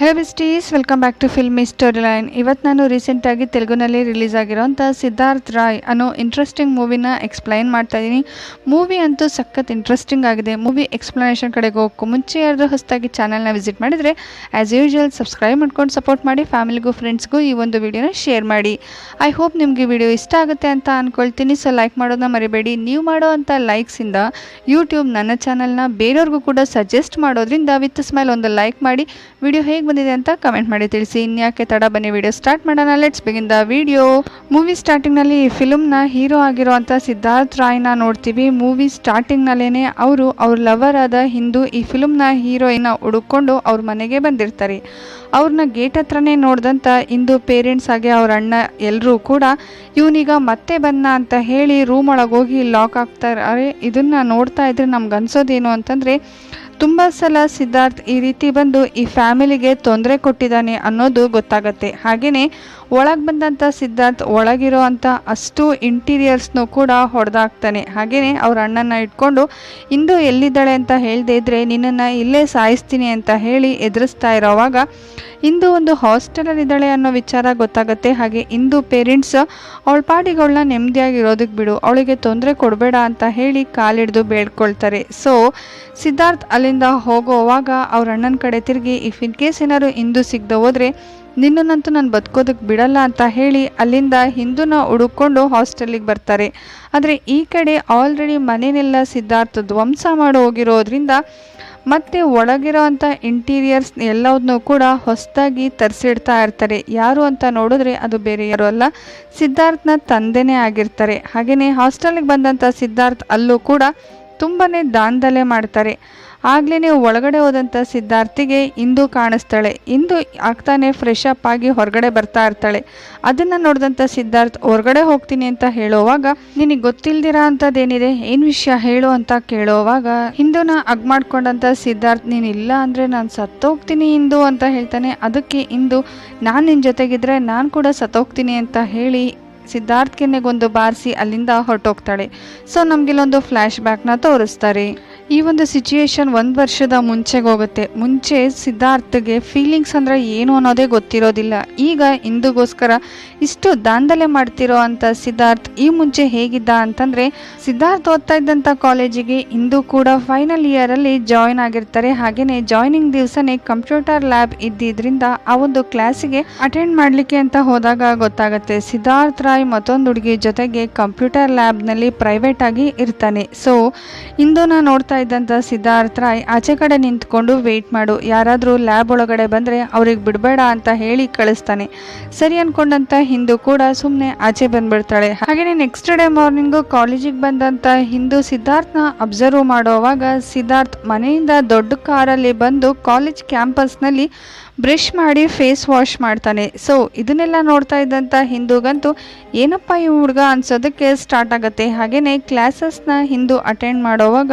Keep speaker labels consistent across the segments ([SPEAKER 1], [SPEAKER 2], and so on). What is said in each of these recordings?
[SPEAKER 1] Hello besties welcome back to film story line ಇವತ್ತು ನಾನು ರೀಸೆಂಟಾಗಿ ತೆಲುಗುನಲ್ಲಿ ರಿಲೀಸ್ ಆಗಿರೋಂಥ ಸಿದ್ಧಾರ್ಥ್ ರಾಯ್ ಅನ್ನೋ ಇಂಟ್ರೆಸ್ಟಿಂಗ್ ಮೂವಿನ ಎಕ್ಸ್ಪ್ಲೈನ್ ಮಾಡ್ತಾ ಇದ್ದೀನಿ ಮೂವಿ ಅಂತೂ ಸಖತ್ ಇಂಟ್ರೆಸ್ಟಿಂಗ್ ಆಗಿದೆ. ಮೂವಿ ಎಕ್ಸ್ಪ್ಲನೇಷನ್ ಕಡೆಗೆ ಹೋಗೋಕ್ಕೂ ಮುಂಚೆ ಯಾರಾದರೂ ಹೊಸದಾಗಿ ಚಾನಲ್ನ ವಿಸಿಟ್ ಮಾಡಿದರೆ ಆ್ಯಸ್ ಯೂಶುವಲ್ ಸಬ್ಸ್ಕ್ರೈಬ್ ಮಾಡ್ಕೊಂಡು ಸಪೋರ್ಟ್ ಮಾಡಿ ಫ್ಯಾಮಿಲಿಗೂ ಫ್ರೆಂಡ್ಸ್ಗೂ ಈ ಒಂದು ವಿಡಿಯೋನ ಶೇರ್ ಮಾಡಿ. ಐ ಹೋಪ್ ನಿಮಗೆ ವಿಡಿಯೋ ಇಷ್ಟ ಆಗುತ್ತೆ ಅಂತ ಅಂದ್ಕೊಳ್ತೀನಿ ಸೊ ಲೈಕ್ ಮಾಡೋದನ್ನ ಮರಿಬೇಡಿ. ನೀವು ಮಾಡೋ ಅಂಥ ಲೈಕ್ಸಿಂದ ಯೂಟ್ಯೂಬ್ ನನ್ನ ಚಾನಲ್ನ ಬೇರೆಯವ್ರಿಗೂ ಕೂಡ ಸಜೆಸ್ಟ್ ಮಾಡೋದ್ರಿಂದ ವಿತ್ ಸ್ಮೈಲ್ ಒಂದು ಲೈಕ್ ಮಾಡಿ ವಿಡಿಯೋ ಹೇಗೆ ಬಂದಿದೆ ಅಂತ ಕಮೆಂಟ್ ಮಾಡಿ ತಿಳಿಸಿ. ಇನ್ಯಾಕೆ ತಡ, ಬನ್ನಿ ವಿಡಿಯೋ ಸ್ಟಾರ್ಟ್ ಮಾಡೋಣ. Let's begin the video movie ಸ್ಟಾರ್ಟಿಂಗ್ನಲ್ಲಿ ಈ ಫಿಲಮ್ನ ಹೀರೋ ಆಗಿರುವಂಥ ಸಿದ್ಧಾರ್ಥ್ ರಾಯ್ನ ನೋಡ್ತೀವಿ. ಮೂವಿ ಸ್ಟಾರ್ಟಿಂಗ್ನಲ್ಲೇ ಅವರು ಅವ್ರ ಲವರ್ ಆದ ಹಿಂದೂ ಈ ಫಿಲಮ್ನ ಹೀರೋಯಿನ ಹುಡುಕೊಂಡು ಅವ್ರ ಮನೆಗೆ ಬಂದಿರ್ತಾರೆ. ಅವ್ರನ್ನ ಗೇಟ್ ಹತ್ರನೇ ನೋಡಿದಂಥ ಇಂದು ಪೇರೆಂಟ್ಸ್ ಆಗಿ ಅವ್ರ ಅಣ್ಣ ಎಲ್ಲರೂ ಕೂಡ ಇವನೀಗ ಮತ್ತೆ ಬಂದ ಅಂತ ಹೇಳಿ ರೂಮ್ ಒಳಗೆ ಹೋಗಿ ಲಾಕ್ ಆಗ್ತಾರೆ ಇದನ್ನು ನೋಡ್ತಾ ಇದ್ರೆ ನಮ್ಗೆ ಅನ್ಸೋದೇನು ಅಂತಂದರೆ ತುಂಬ ಸಲ ಸಿದ್ಧಾರ್ಥ್ ಈ ರೀತಿ ಬಂದು ಈ ಫ್ಯಾಮಿಲಿಗೆ ತೊಂದರೆ ಕೊಟ್ಟಿದ್ದಾನೆ ಅನ್ನೋದು ಗೊತ್ತಾಗತ್ತೆ. ಹಾಗೆಯೇ ಒಳಗೆ ಬಂದಂಥ ಸಿದ್ಧಾರ್ಥ್ ಒಳಗಿರೋ ಅಂಥ ಅಷ್ಟು ಇಂಟೀರಿಯರ್ಸ್ನು ಕೂಡ ಹೊಡೆದಾಕ್ತಾನೆ. ಹಾಗೆಯೇ ಅವ್ರ ಅಣ್ಣನ ಇಟ್ಕೊಂಡು, ಇಂದು ಎಲ್ಲಿದ್ದಾಳೆ ಅಂತ ಹೇಳದೇ ಇದ್ರೆ ನಿನ್ನನ್ನು ಇಲ್ಲೇ ಸಾಯಿಸ್ತೀನಿ ಅಂತ ಹೇಳಿ ಎದುರಿಸ್ತಾ ಇರೋವಾಗ, ಇಂದು ಒಂದು ಹಾಸ್ಟೆಲಲ್ಲಿದ್ದಾಳೆ ಅನ್ನೋ ವಿಚಾರ ಗೊತ್ತಾಗುತ್ತೆ. ಹಾಗೆ ಇಂದು ಪೇರೆಂಟ್ಸ್ ಅವಳ ಪಾಡಿಗಳನ್ನ ನೆಮ್ಮದಿಯಾಗಿರೋದಕ್ಕೆ ಬಿಡು. ಅವಳಿಗೆ ತೊಂದರೆ ಕೊಡಬೇಡ ಅಂತ ಹೇಳಿ ಕಾಲಿಡ್ದು ಬೇಡ್ಕೊಳ್ತಾರೆ. ಸೊ ಸಿದ್ಧಾರ್ಥ್ ಅಲ್ಲಿಂದ ಹೋಗೋವಾಗ ಅವ್ರ ಅಣ್ಣನ ಕಡೆ ತಿರುಗಿ, ಇಫ್ ಇನ್ ಕೇಸ್ ಏನಾದ್ರು ಇಂದು ಸಿಗದೆ ಹೋದರೆ ನಿನ್ನನ್ನಂತೂ ನಾನು ಬದುಕೋದಕ್ಕೆ ಬಿಡಲ್ಲ ಅಂತ ಹೇಳಿ ಅಲ್ಲಿಂದ ಹಿಂದೂನ ಹುಡುಕೊಂಡು ಹಾಸ್ಟೆಲಿಗೆ ಬರ್ತಾರೆ. ಆದರೆ ಈ ಕಡೆ ಆಲ್ರೆಡಿ ಮನೆನೆಲ್ಲ ಸಿದ್ಧಾರ್ಥ ಧ್ವಂಸ ಮಾಡಿ ಹೋಗಿರೋದ್ರಿಂದ ಮತ್ತೆ ಒಳಗಿರೋ ಅಂಥ ಇಂಟೀರಿಯರ್ಸ್ ಎಲ್ಲವನ್ನೂ ಕೂಡ ಹೊಸದಾಗಿ ತರಿಸಿಡ್ತಾ ಇರ್ತಾರೆ. ಯಾರು ಅಂತ ನೋಡಿದ್ರೆ ಅದು ಬೇರೆ ಯಾರು ಅಲ್ಲ, ಸಿದ್ಧಾರ್ಥನ ತಂದೆನೇ ಆಗಿರ್ತಾರೆ. ಹಾಗೆಯೇ ಹಾಸ್ಟೆಲಿಗೆ ಬಂದಂಥ ಸಿದ್ಧಾರ್ಥ್ ಅಲ್ಲೂ ಕೂಡ ತುಂಬಾ ದಾಂಧಲೆ ಮಾಡ್ತಾರೆ. ಆಗ್ಲೇ ಒಳಗಡೆ ಹೋದಂಥ ಸಿದ್ಧಾರ್ಥಿಗೆ ಇಂದು ಕಾಣಿಸ್ತಾಳೆ. ಇಂದು ಆಗ್ತಾನೆ ಫ್ರೆಶ್ ಅಪ್ ಆಗಿ ಹೊರಗಡೆ ಬರ್ತಾ ಇರ್ತಾಳೆ. ಅದನ್ನು ನೋಡಿದಂಥ ಸಿದ್ಧಾರ್ಥ್, ಹೊರಗಡೆ ಹೋಗ್ತೀನಿ ಅಂತ ಹೇಳೋವಾಗ ನಿನಗೆ ಗೊತ್ತಿಲ್ದಿರ ಅಂಥದ್ದೇನಿದೆ ಏನು ವಿಷಯ? ಹೇಳು ಅಂತ ಕೇಳೋವಾಗ, ಹಿಂದೂನ ಅಗ್ ಮಾಡ್ಕೊಂಡಂಥ ಸಿದ್ಧಾರ್ಥ್, ನೀನು ಇಲ್ಲ ಅಂದರೆ ನಾನು ಸತ್ತೋಗ್ತೀನಿ ಇಂದು ಅಂತ ಹೇಳ್ತಾನೆ. ಅದಕ್ಕೆ ಇಂದು ನಾನು ನಿನ್ನ ಜೊತೆಗಿದ್ರೆ ನಾನು ಕೂಡ ಸತ್ತೋಗ್ತೀನಿ ಅಂತ ಹೇಳಿ ಸಿದ್ಧಾರ್ಥ್ ಕೆನ್ನೆಗೊಂದು ಬಾರಿಸಿ ಅಲ್ಲಿಂದ ಹೊರಟೋಗ್ತಾಳೆ. ಸೊ ನಮಗಿಲ್ಲೊಂದು ಫ್ಲ್ಯಾಶ್ ಬ್ಯಾಕ್ನ ತೋರಿಸ್ತಾರೆ. ಈ ಒಂದು ಸಿಚುಯೇಷನ್ ಒಂದು ವರ್ಷದ ಮುಂಚೆಗೆ ಹೋಗುತ್ತೆ. ಮುಂಚೆ ಸಿದ್ಧಾರ್ಥಗೆ ಫೀಲಿಂಗ್ಸ್ ಅಂದರೆ ಏನು ಅನ್ನೋದೇ ಗೊತ್ತಿರೋದಿಲ್ಲ. ಈಗ ಇಂದುಗೋಸ್ಕರ ಇಷ್ಟು ದಾಂಧಲೆ ಮಾಡ್ತಿರೋ ಅಂಥ ಸಿದ್ಧಾರ್ಥ್ ಈ ಮುಂಚೆ ಹೇಗಿದ್ದ ಅಂತಂದರೆ, ಸಿದ್ಧಾರ್ಥ್ ಓದ್ತಾ ಇದ್ದಂಥ ಕಾಲೇಜಿಗೆ ಇಂದು ಕೂಡ ಫೈನಲ್ ಇಯರಲ್ಲಿ ಜಾಯ್ನ್ ಆಗಿರ್ತಾರೆ. ಹಾಗೆಯೇ ಜಾಯ್ನಿಂಗ್ ದಿವಸನೇ ಕಂಪ್ಯೂಟರ್ ಲ್ಯಾಬ್ ಇದ್ದಿದ್ದರಿಂದ ಆ ಒಂದು ಕ್ಲಾಸಿಗೆ ಅಟೆಂಡ್ ಮಾಡಲಿಕ್ಕೆ ಅಂತ ಹೋದಾಗ ಗೊತ್ತಾಗುತ್ತೆ. ಸಿದ್ಧಾರ್ಥ್ ರಾಯ್ ಮತ್ತೊಂದು ಹುಡುಗಿ ಜೊತೆಗೆ ಕಂಪ್ಯೂಟರ್ ಲ್ಯಾಬ್ನಲ್ಲಿ ಪ್ರೈವೇಟ್ ಆಗಿ ಇರ್ತಾನೆ. ಸೊ ಇಂದು ನಾನು ನೋಡ್ತಾ ಇದ್ದಂಥ ಸಿದ್ಧಾರ್ಥ ರಾಯ್ ಆಚೆ ಕಡೆ ನಿಂತ್ಕೊಂಡು ವೆಯ್ಟ್ ಮಾಡು. ಯಾರಾದರೂ ಲ್ಯಾಬ್ ಒಳಗಡೆ ಬಂದರೆ ಅವ್ರಿಗೆ ಬಿಡಬೇಡ ಅಂತ ಹೇಳಿ ಕಳಿಸ್ತಾನೆ. ಸರಿ ಅಂದ್ಕೊಂಡಂಥ ಹಿಂದೂ ಕೂಡ ಸುಮ್ಮನೆ ಆಚೆ ಬಂದ್ಬಿಡ್ತಾಳೆ. ಹಾಗೆಯೇ ನೆಕ್ಸ್ಟ್ ಡೇ ಮಾರ್ನಿಂಗು ಕಾಲೇಜಿಗೆ ಬಂದಂಥ ಹಿಂದೂ ಸಿದ್ಧಾರ್ಥನ ಅಬ್ಸರ್ವ್ ಮಾಡೋವಾಗ ಸಿದ್ಧಾರ್ಥ್ ಮನೆಯಿಂದ ದೊಡ್ಡ ಕಾರಲ್ಲಿ ಬಂದು ಕಾಲೇಜ್ ಕ್ಯಾಂಪಸ್ನಲ್ಲಿ ಬ್ರಷ್ ಮಾಡಿ ಫೇಸ್ ವಾಶ್ ಮಾಡ್ತಾನೆ. ಸೊ ಇದನ್ನೆಲ್ಲ ನೋಡ್ತಾ ಇದ್ದಂಥ ಹಿಂದೂಗಂತೂ ಏನಪ್ಪ ಈ ಹುಡುಗ ಅನ್ಸೋದಕ್ಕೆ ಸ್ಟಾರ್ಟ್ ಆಗುತ್ತೆ. ಹಾಗೆಯೇ ಕ್ಲಾಸಸ್ನ ಹಿಂದೂ ಅಟೆಂಡ್ ಮಾಡೋವಾಗ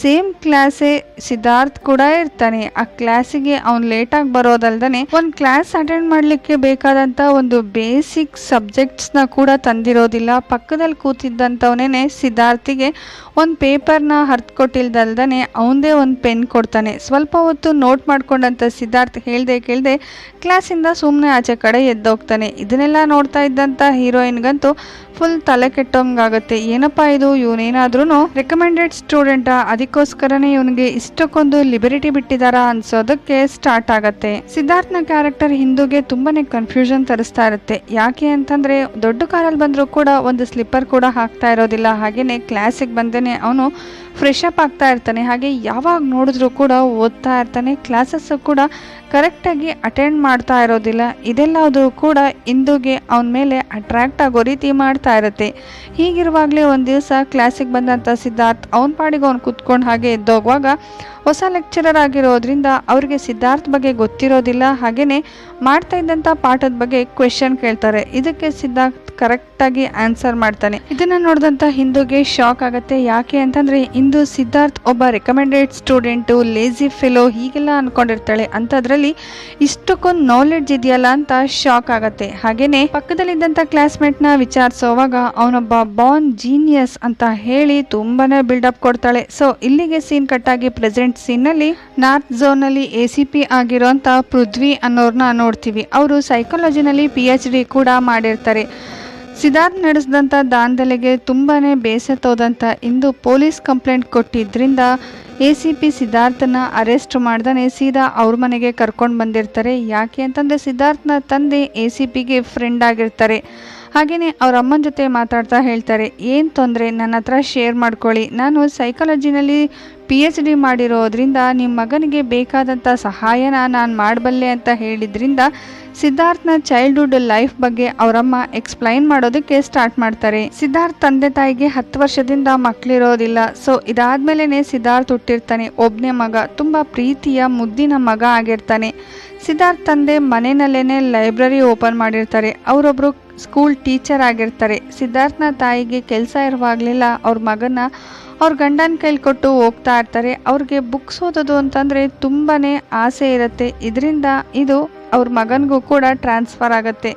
[SPEAKER 1] ಸೇಮ್ ಕ್ಲಾಸೇ ಸಿದ್ಧಾರ್ಥ್ ಕೂಡ ಇರ್ತಾನೆ. ಆ ಕ್ಲಾಸಿಗೆ ಅವ್ನು ಲೇಟಾಗಿ ಬರೋದಲ್ದೇ ಒಂದು ಕ್ಲಾಸ್ ಅಟೆಂಡ್ ಮಾಡಲಿಕ್ಕೆ ಬೇಕಾದಂಥ ಒಂದು ಬೇಸಿಕ್ ಸಬ್ಜೆಕ್ಟ್ಸ್ನ ಕೂಡ ತಂದಿರೋದಿಲ್ಲ. ಪಕ್ಕದಲ್ಲಿ ಕೂತಿದ್ದಂಥವನೇ ಸಿದ್ಧಾರ್ಥಿಗೆ ಒಂದು ಪೇಪರ್ನ ಹರ್ದು ಕೊಟ್ಟಿಲ್ದಲ್ದೇ ಅವನದೇ ಒಂದು ಪೆನ್ ಕೊಡ್ತಾನೆ. ಸ್ವಲ್ಪ ಹೊತ್ತು ನೋಟ್ ಮಾಡ್ಕೊಂಡಂಥ ಸಿದ್ಧಾರ್ಥ್ ಹೇಳ್ದೆ ಕೇಳ್ದೆ ಕ್ಲಾಸಿಂದ ಸುಮ್ಮನೆ ಆಚೆ ಕಡೆ ಎದ್ದೋಗ್ತಾನೆ. ಇದನ್ನೆಲ್ಲ ನೋಡ್ತಾ ಇದ್ದಂಥ ಹೀರೋಯಿನ್ಗಂತೂ ಫುಲ್ ತಲೆ ಕೆಟ್ಟೋಂಗಾಗುತ್ತೆ. ಏನಪ್ಪಾ ಇದು? ಇವನೇನಾದ್ರೂ ರೆಕಮೆಂಡೆಡ್ ಸ್ಟೂಡೆಂಟಾ ಅದಕ್ಕೋಸ್ಕರನೇ ಇವನಿಗೆ ಇಷ್ಟಕ್ಕೊಂದು ಲಿಬರಿಟಿ ಬಿಟ್ಟಿದಾರ ಅನ್ಸೋದಕ್ಕೆ ಸ್ಟಾರ್ಟ್ ಆಗತ್ತೆ. ಸಿದ್ಧಾರ್ಥನ ಕ್ಯಾರೆಕ್ಟರ್ ಹಿಂದೂಗೆ ತುಂಬಾನೇ ಕನ್ಫ್ಯೂಷನ್ ತರಿಸ್ತಾ ಇರುತ್ತೆ. ಯಾಕೆ ಅಂತಂದ್ರೆ, ದೊಡ್ಡ ಕಾರಲ್ಲಿ ಬಂದರೂ ಕೂಡ ಒಂದು ಸ್ಲಿಪ್ಪರ್ ಕೂಡ ಹಾಕ್ತಾ ಇರೋದಿಲ್ಲ. ಹಾಗೇನೆ ಕ್ಲಾಸಿಗೆ ಬಂದೇನೆ ಅವನು ಫ್ರೆಶ್ ಅಪ್ ಆಗ್ತಾ ಇರ್ತಾನೆ. ಹಾಗೆ ಯಾವಾಗ ನೋಡಿದ್ರು ಕೂಡ ಓದ್ತಾ ಇರ್ತಾನೆ. ಕ್ಲಾಸಸ್ಸು ಕೂಡ ಕರೆಕ್ಟಾಗಿ ಅಟೆಂಡ್ ಮಾಡ್ತಾ ಇರೋದಿಲ್ಲ. ಇದೆಲ್ಲದೂ ಕೂಡ ಇಂದುಗೆ ಅವನ ಮೇಲೆ ಅಟ್ರಾಕ್ಟ್ ಆಗೋ ರೀತಿ ಮಾಡ್ತಾ ಇರುತ್ತೆ. ಹೀಗಿರುವಾಗಲೇ ಒಂದು ದಿವಸ ಕ್ಲಾಸಿಗೆ ಬಂದಂಥ ಸಿದ್ಧಾರ್ಥ್ ಅವನ ಪಾಡಿಗೆ ಅವ್ನು ಕೂತ್ಕೊಂಡು ಹಾಗೆ ಎದ್ದೋಗುವಾಗ ಹೊಸ ಲೆಕ್ಚರರ್ ಆಗಿರೋದ್ರಿಂದ ಅವರಿಗೆ ಸಿದ್ಧಾರ್ಥ್ ಬಗ್ಗೆ ಗೊತ್ತಿರೋದಿಲ್ಲ. ಹಾಗೆಯೇ ಮಾಡ್ತಾ ಇದ್ದಂಥ ಪಾಠದ ಬಗ್ಗೆ ಕ್ವೆಶನ್ ಕೇಳ್ತಾರೆ. ಇದಕ್ಕೆ ಸಿದ್ಧಾರ್ಥ್ ಕರೆಕ್ಟಾಗಿ ಆನ್ಸರ್ ಮಾಡ್ತಾನೆ. ಇದನ್ನು ನೋಡಿದಂಥ ಹಿಂದೂಗೆ ಶಾಕ್ ಆಗುತ್ತೆ. ಯಾಕೆ ಅಂತಂದರೆ ಇಂದು ಸಿದ್ಧಾರ್ಥ್ ಒಬ್ಬ ರೆಕಮೆಂಡೆಡ್ ಸ್ಟೂಡೆಂಟು ಲೇಜಿ ಫೆಲೋ ಹೀಗೆಲ್ಲ ಅಂದ್ಕೊಂಡಿರ್ತಾಳೆ ಅಂಥದ್ರಲ್ಲಿ ಇಷ್ಟಕ್ಕೊಂದು ನಾಲೆಡ್ಜ್ ಇದೆಯಲ್ಲ ಅಂತ ಶಾಕ್ ಆಗುತ್ತೆ. ಹಾಗೆಯೇ ಪಕ್ಕದಲ್ಲಿದ್ದಂಥ ಕ್ಲಾಸ್ಮೇಟ್ನ ವಿಚಾರಿಸೋವಾಗ ಅವನೊಬ್ಬ ಬಾನ್ ಜೀನಿಯಸ್ ಅಂತ ಹೇಳಿ ತುಂಬಾ ಬಿಲ್ಡಪ್ ಕೊಡ್ತಾಳೆ. ಸೊ ಇಲ್ಲಿಗೆ ಸೀನ್ ಕಟ್ಟಾಗಿ ಪ್ರೆಸೆಂಟ್ ಕಂಪ್ಲೇಂಟ್ ಸೀನಲ್ಲಿ ನಾರ್ತ್ ಝೋನಲ್ಲಿ ಎ ಸಿ ಪಿ ಆಗಿರೋಂಥ ಪೃಥ್ವಿ ಅನ್ನೋರ್ನ ನೋಡ್ತೀವಿ. ಅವರು ಸೈಕಾಲಜಿನಲ್ಲಿ ಪಿ ಎಚ್ ಡಿ ಕೂಡ ಮಾಡಿರ್ತಾರೆ. ಸಿದ್ಧಾರ್ಥ್ ನಡೆಸಿದಂಥ ದಾಂಧಲೆಗೆ ತುಂಬಾ ಬೇಸತ್ತೋದಂಥ ಇಂದು ಪೊಲೀಸ್ ಕಂಪ್ಲೇಂಟ್ ಕೊಟ್ಟಿದ್ದರಿಂದ ಎ ಸಿ ಪಿ ಸಿದ್ಧಾರ್ಥನ ಅರೆಸ್ಟ್ ಮಾಡ್ದಾನೆ ಸೀದಾ ಅವ್ರ ಮನೆಗೆ ಕರ್ಕೊಂಡು ಬಂದಿರ್ತಾರೆ. ಯಾಕೆ ಅಂತಂದರೆ ಸಿದ್ಧಾರ್ಥನ ತಂದೆ ಎ ಸಿ ಪಿಗೆ ಫ್ರೆಂಡ್ ಆಗಿರ್ತಾರೆ. ಹಾಗೆಯೇ ಅವ್ರ ಅಮ್ಮನ ಜೊತೆ ಮಾತಾಡ್ತಾ ಹೇಳ್ತಾರೆ, ಏನು ತೊಂದರೆ? ನನ್ನ ಹತ್ರ ಶೇರ್ ಮಾಡ್ಕೊಳ್ಳಿ. ನಾನು ಸೈಕಾಲಜಿನಲ್ಲಿ ಪಿ ಎಚ್ ಡಿ ಮಾಡಿರೋದ್ರಿಂದ ನಿಮ್ಮ ಮಗನಿಗೆ ಬೇಕಾದಂಥ ಸಹಾಯನ ನಾನು ಮಾಡಬಲ್ಲೆ ಅಂತ ಹೇಳಿದ್ರಿಂದ ಸಿದ್ಧಾರ್ಥನ ಚೈಲ್ಡ್ಹುಡ್ ಲೈಫ್ ಬಗ್ಗೆ ಅವರಮ್ಮ ಎಕ್ಸ್ಪ್ಲೈನ್ ಮಾಡೋದಕ್ಕೆ ಸ್ಟಾರ್ಟ್ ಮಾಡ್ತಾರೆ. ಸಿದ್ಧಾರ್ಥ್ ತಂದೆ ತಾಯಿಗೆ ಹತ್ತು ವರ್ಷದಿಂದ ಮಕ್ಕಳಿರೋದಿಲ್ಲ ಸೊ ಇದಾದ್ಮೇಲೆ ಸಿದ್ಧಾರ್ಥ್ ಹುಟ್ಟಿರ್ತಾನೆ. ಒಬ್ಬನೇ ಮಗ, ತುಂಬ ಪ್ರೀತಿಯ ಮುದ್ದಿನ ಮಗ ಆಗಿರ್ತಾನೆ. ಸಿದ್ಧಾರ್ಥ್ ತಂದೆ ಮನೆಯಲ್ಲೇ ಲೈಬ್ರರಿ ಓಪನ್ ಮಾಡಿರ್ತಾರೆ. ಅವರೊಬ್ಬರು ಸ್ಕೂಲ್ ಟೀಚರ್ ಆಗಿರ್ತಾರೆ. ಸಿದ್ಧಾರ್ಥನ ತಾಯಿಗೆ ಕೆಲಸ ಇರುವಾಗಲಿಲ್ಲ ಅವ್ರ ಮಗನ ಅವ್ರ ಗಂಡನ ಕೈಲಿ ಕೊಟ್ಟು ಹೋಗ್ತಾ ಇರ್ತಾರೆ. ಅವ್ರಿಗೆ ಬುಕ್ಸ್ ಓದೋದು ಅಂತಂದರೆ ತುಂಬಾ ಆಸೆ ಇರುತ್ತೆ. ಇದರಿಂದ ಇದು ಅವ್ರ ಮಗನಿಗೂ ಕೂಡ ಟ್ರಾನ್ಸ್ಫರ್ ಆಗುತ್ತೆ.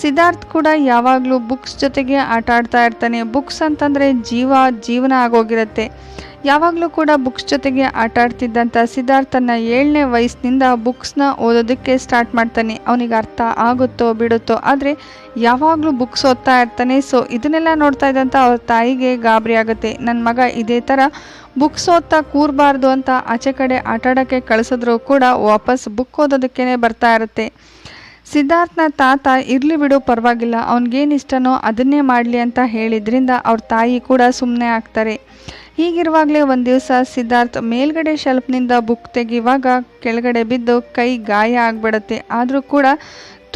[SPEAKER 1] ಸಿದ್ಧಾರ್ಥ್ ಕೂಡ ಯಾವಾಗಲೂ ಬುಕ್ಸ್ ಜೊತೆಗೆ ಆಟ ಆಡ್ತಾ ಇರ್ತಾನೆ. ಬುಕ್ಸ್ ಅಂತಂದರೆ ಜೀವ, ಜೀವನ ಆಗೋಗಿರುತ್ತೆ. ಯಾವಾಗಲೂ ಕೂಡ ಬುಕ್ಸ್ ಜೊತೆಗೆ ಆಟ ಆಡ್ತಿದ್ದಂಥ ಸಿದ್ಧಾರ್ಥನ ಏಳನೇ ವಯಸ್ಸಿನಿಂದ ಬುಕ್ಸ್ನ ಓದೋದಕ್ಕೆ ಸ್ಟಾರ್ಟ್ ಮಾಡ್ತಾನೆ. ಅವನಿಗೆ ಅರ್ಥ ಆಗುತ್ತೋ ಬಿಡುತ್ತೋ, ಆದರೆ ಯಾವಾಗಲೂ ಬುಕ್ಸ್ ಓದ್ತಾ ಇರ್ತಾನೆ. ಸೊ, ಇದನ್ನೆಲ್ಲ ನೋಡ್ತಾ ಇದ್ದಂಥ ಅವ್ರ ತಾಯಿಗೆ ಗಾಬರಿ ಆಗುತ್ತೆ. ನನ್ನ ಮಗ ಇದೇ ಥರ ಬುಕ್ಸ್ ಓದ್ತಾ ಕೂರಬಾರ್ದು ಅಂತ ಆಚೆ ಕಡೆ ಆಟಾಡೋಕ್ಕೆ ಕಳಿಸಿದ್ರು ಕೂಡ ವಾಪಸ್ ಬುಕ್ ಓದೋದಕ್ಕೇ ಬರ್ತಾ ಇರುತ್ತೆ. ಸಿದ್ಧಾರ್ಥನ ತಾತ, ಇರಲಿ ಬಿಡು, ಪರವಾಗಿಲ್ಲ. ಅವ್ನಿಗೇನು ಇಷ್ಟನೋ ಅದನ್ನೇ ಮಾಡಲಿ ಅಂತ ಹೇಳಿದ್ರಿಂದ ಅವ್ರ ತಾಯಿ ಕೂಡ ಸುಮ್ಮನೆ ಆಗ್ತಾರೆ. ಹೀಗಿರುವಾಗಲೇ ಒಂದು ದಿವಸ ಸಿದ್ಧಾರ್ಥ್ ಮೇಲ್ಗಡೆ ಶೆಲ್ಫ್ನಿಂದ ಬುಕ್ ತೆಗೆಯುವಾಗ ಕೆಳಗಡೆ ಬಿದ್ದು ಕೈ ಗಾಯ ಆಗ್ಬಿಡತ್ತೆ. ಆದರೂ ಕೂಡ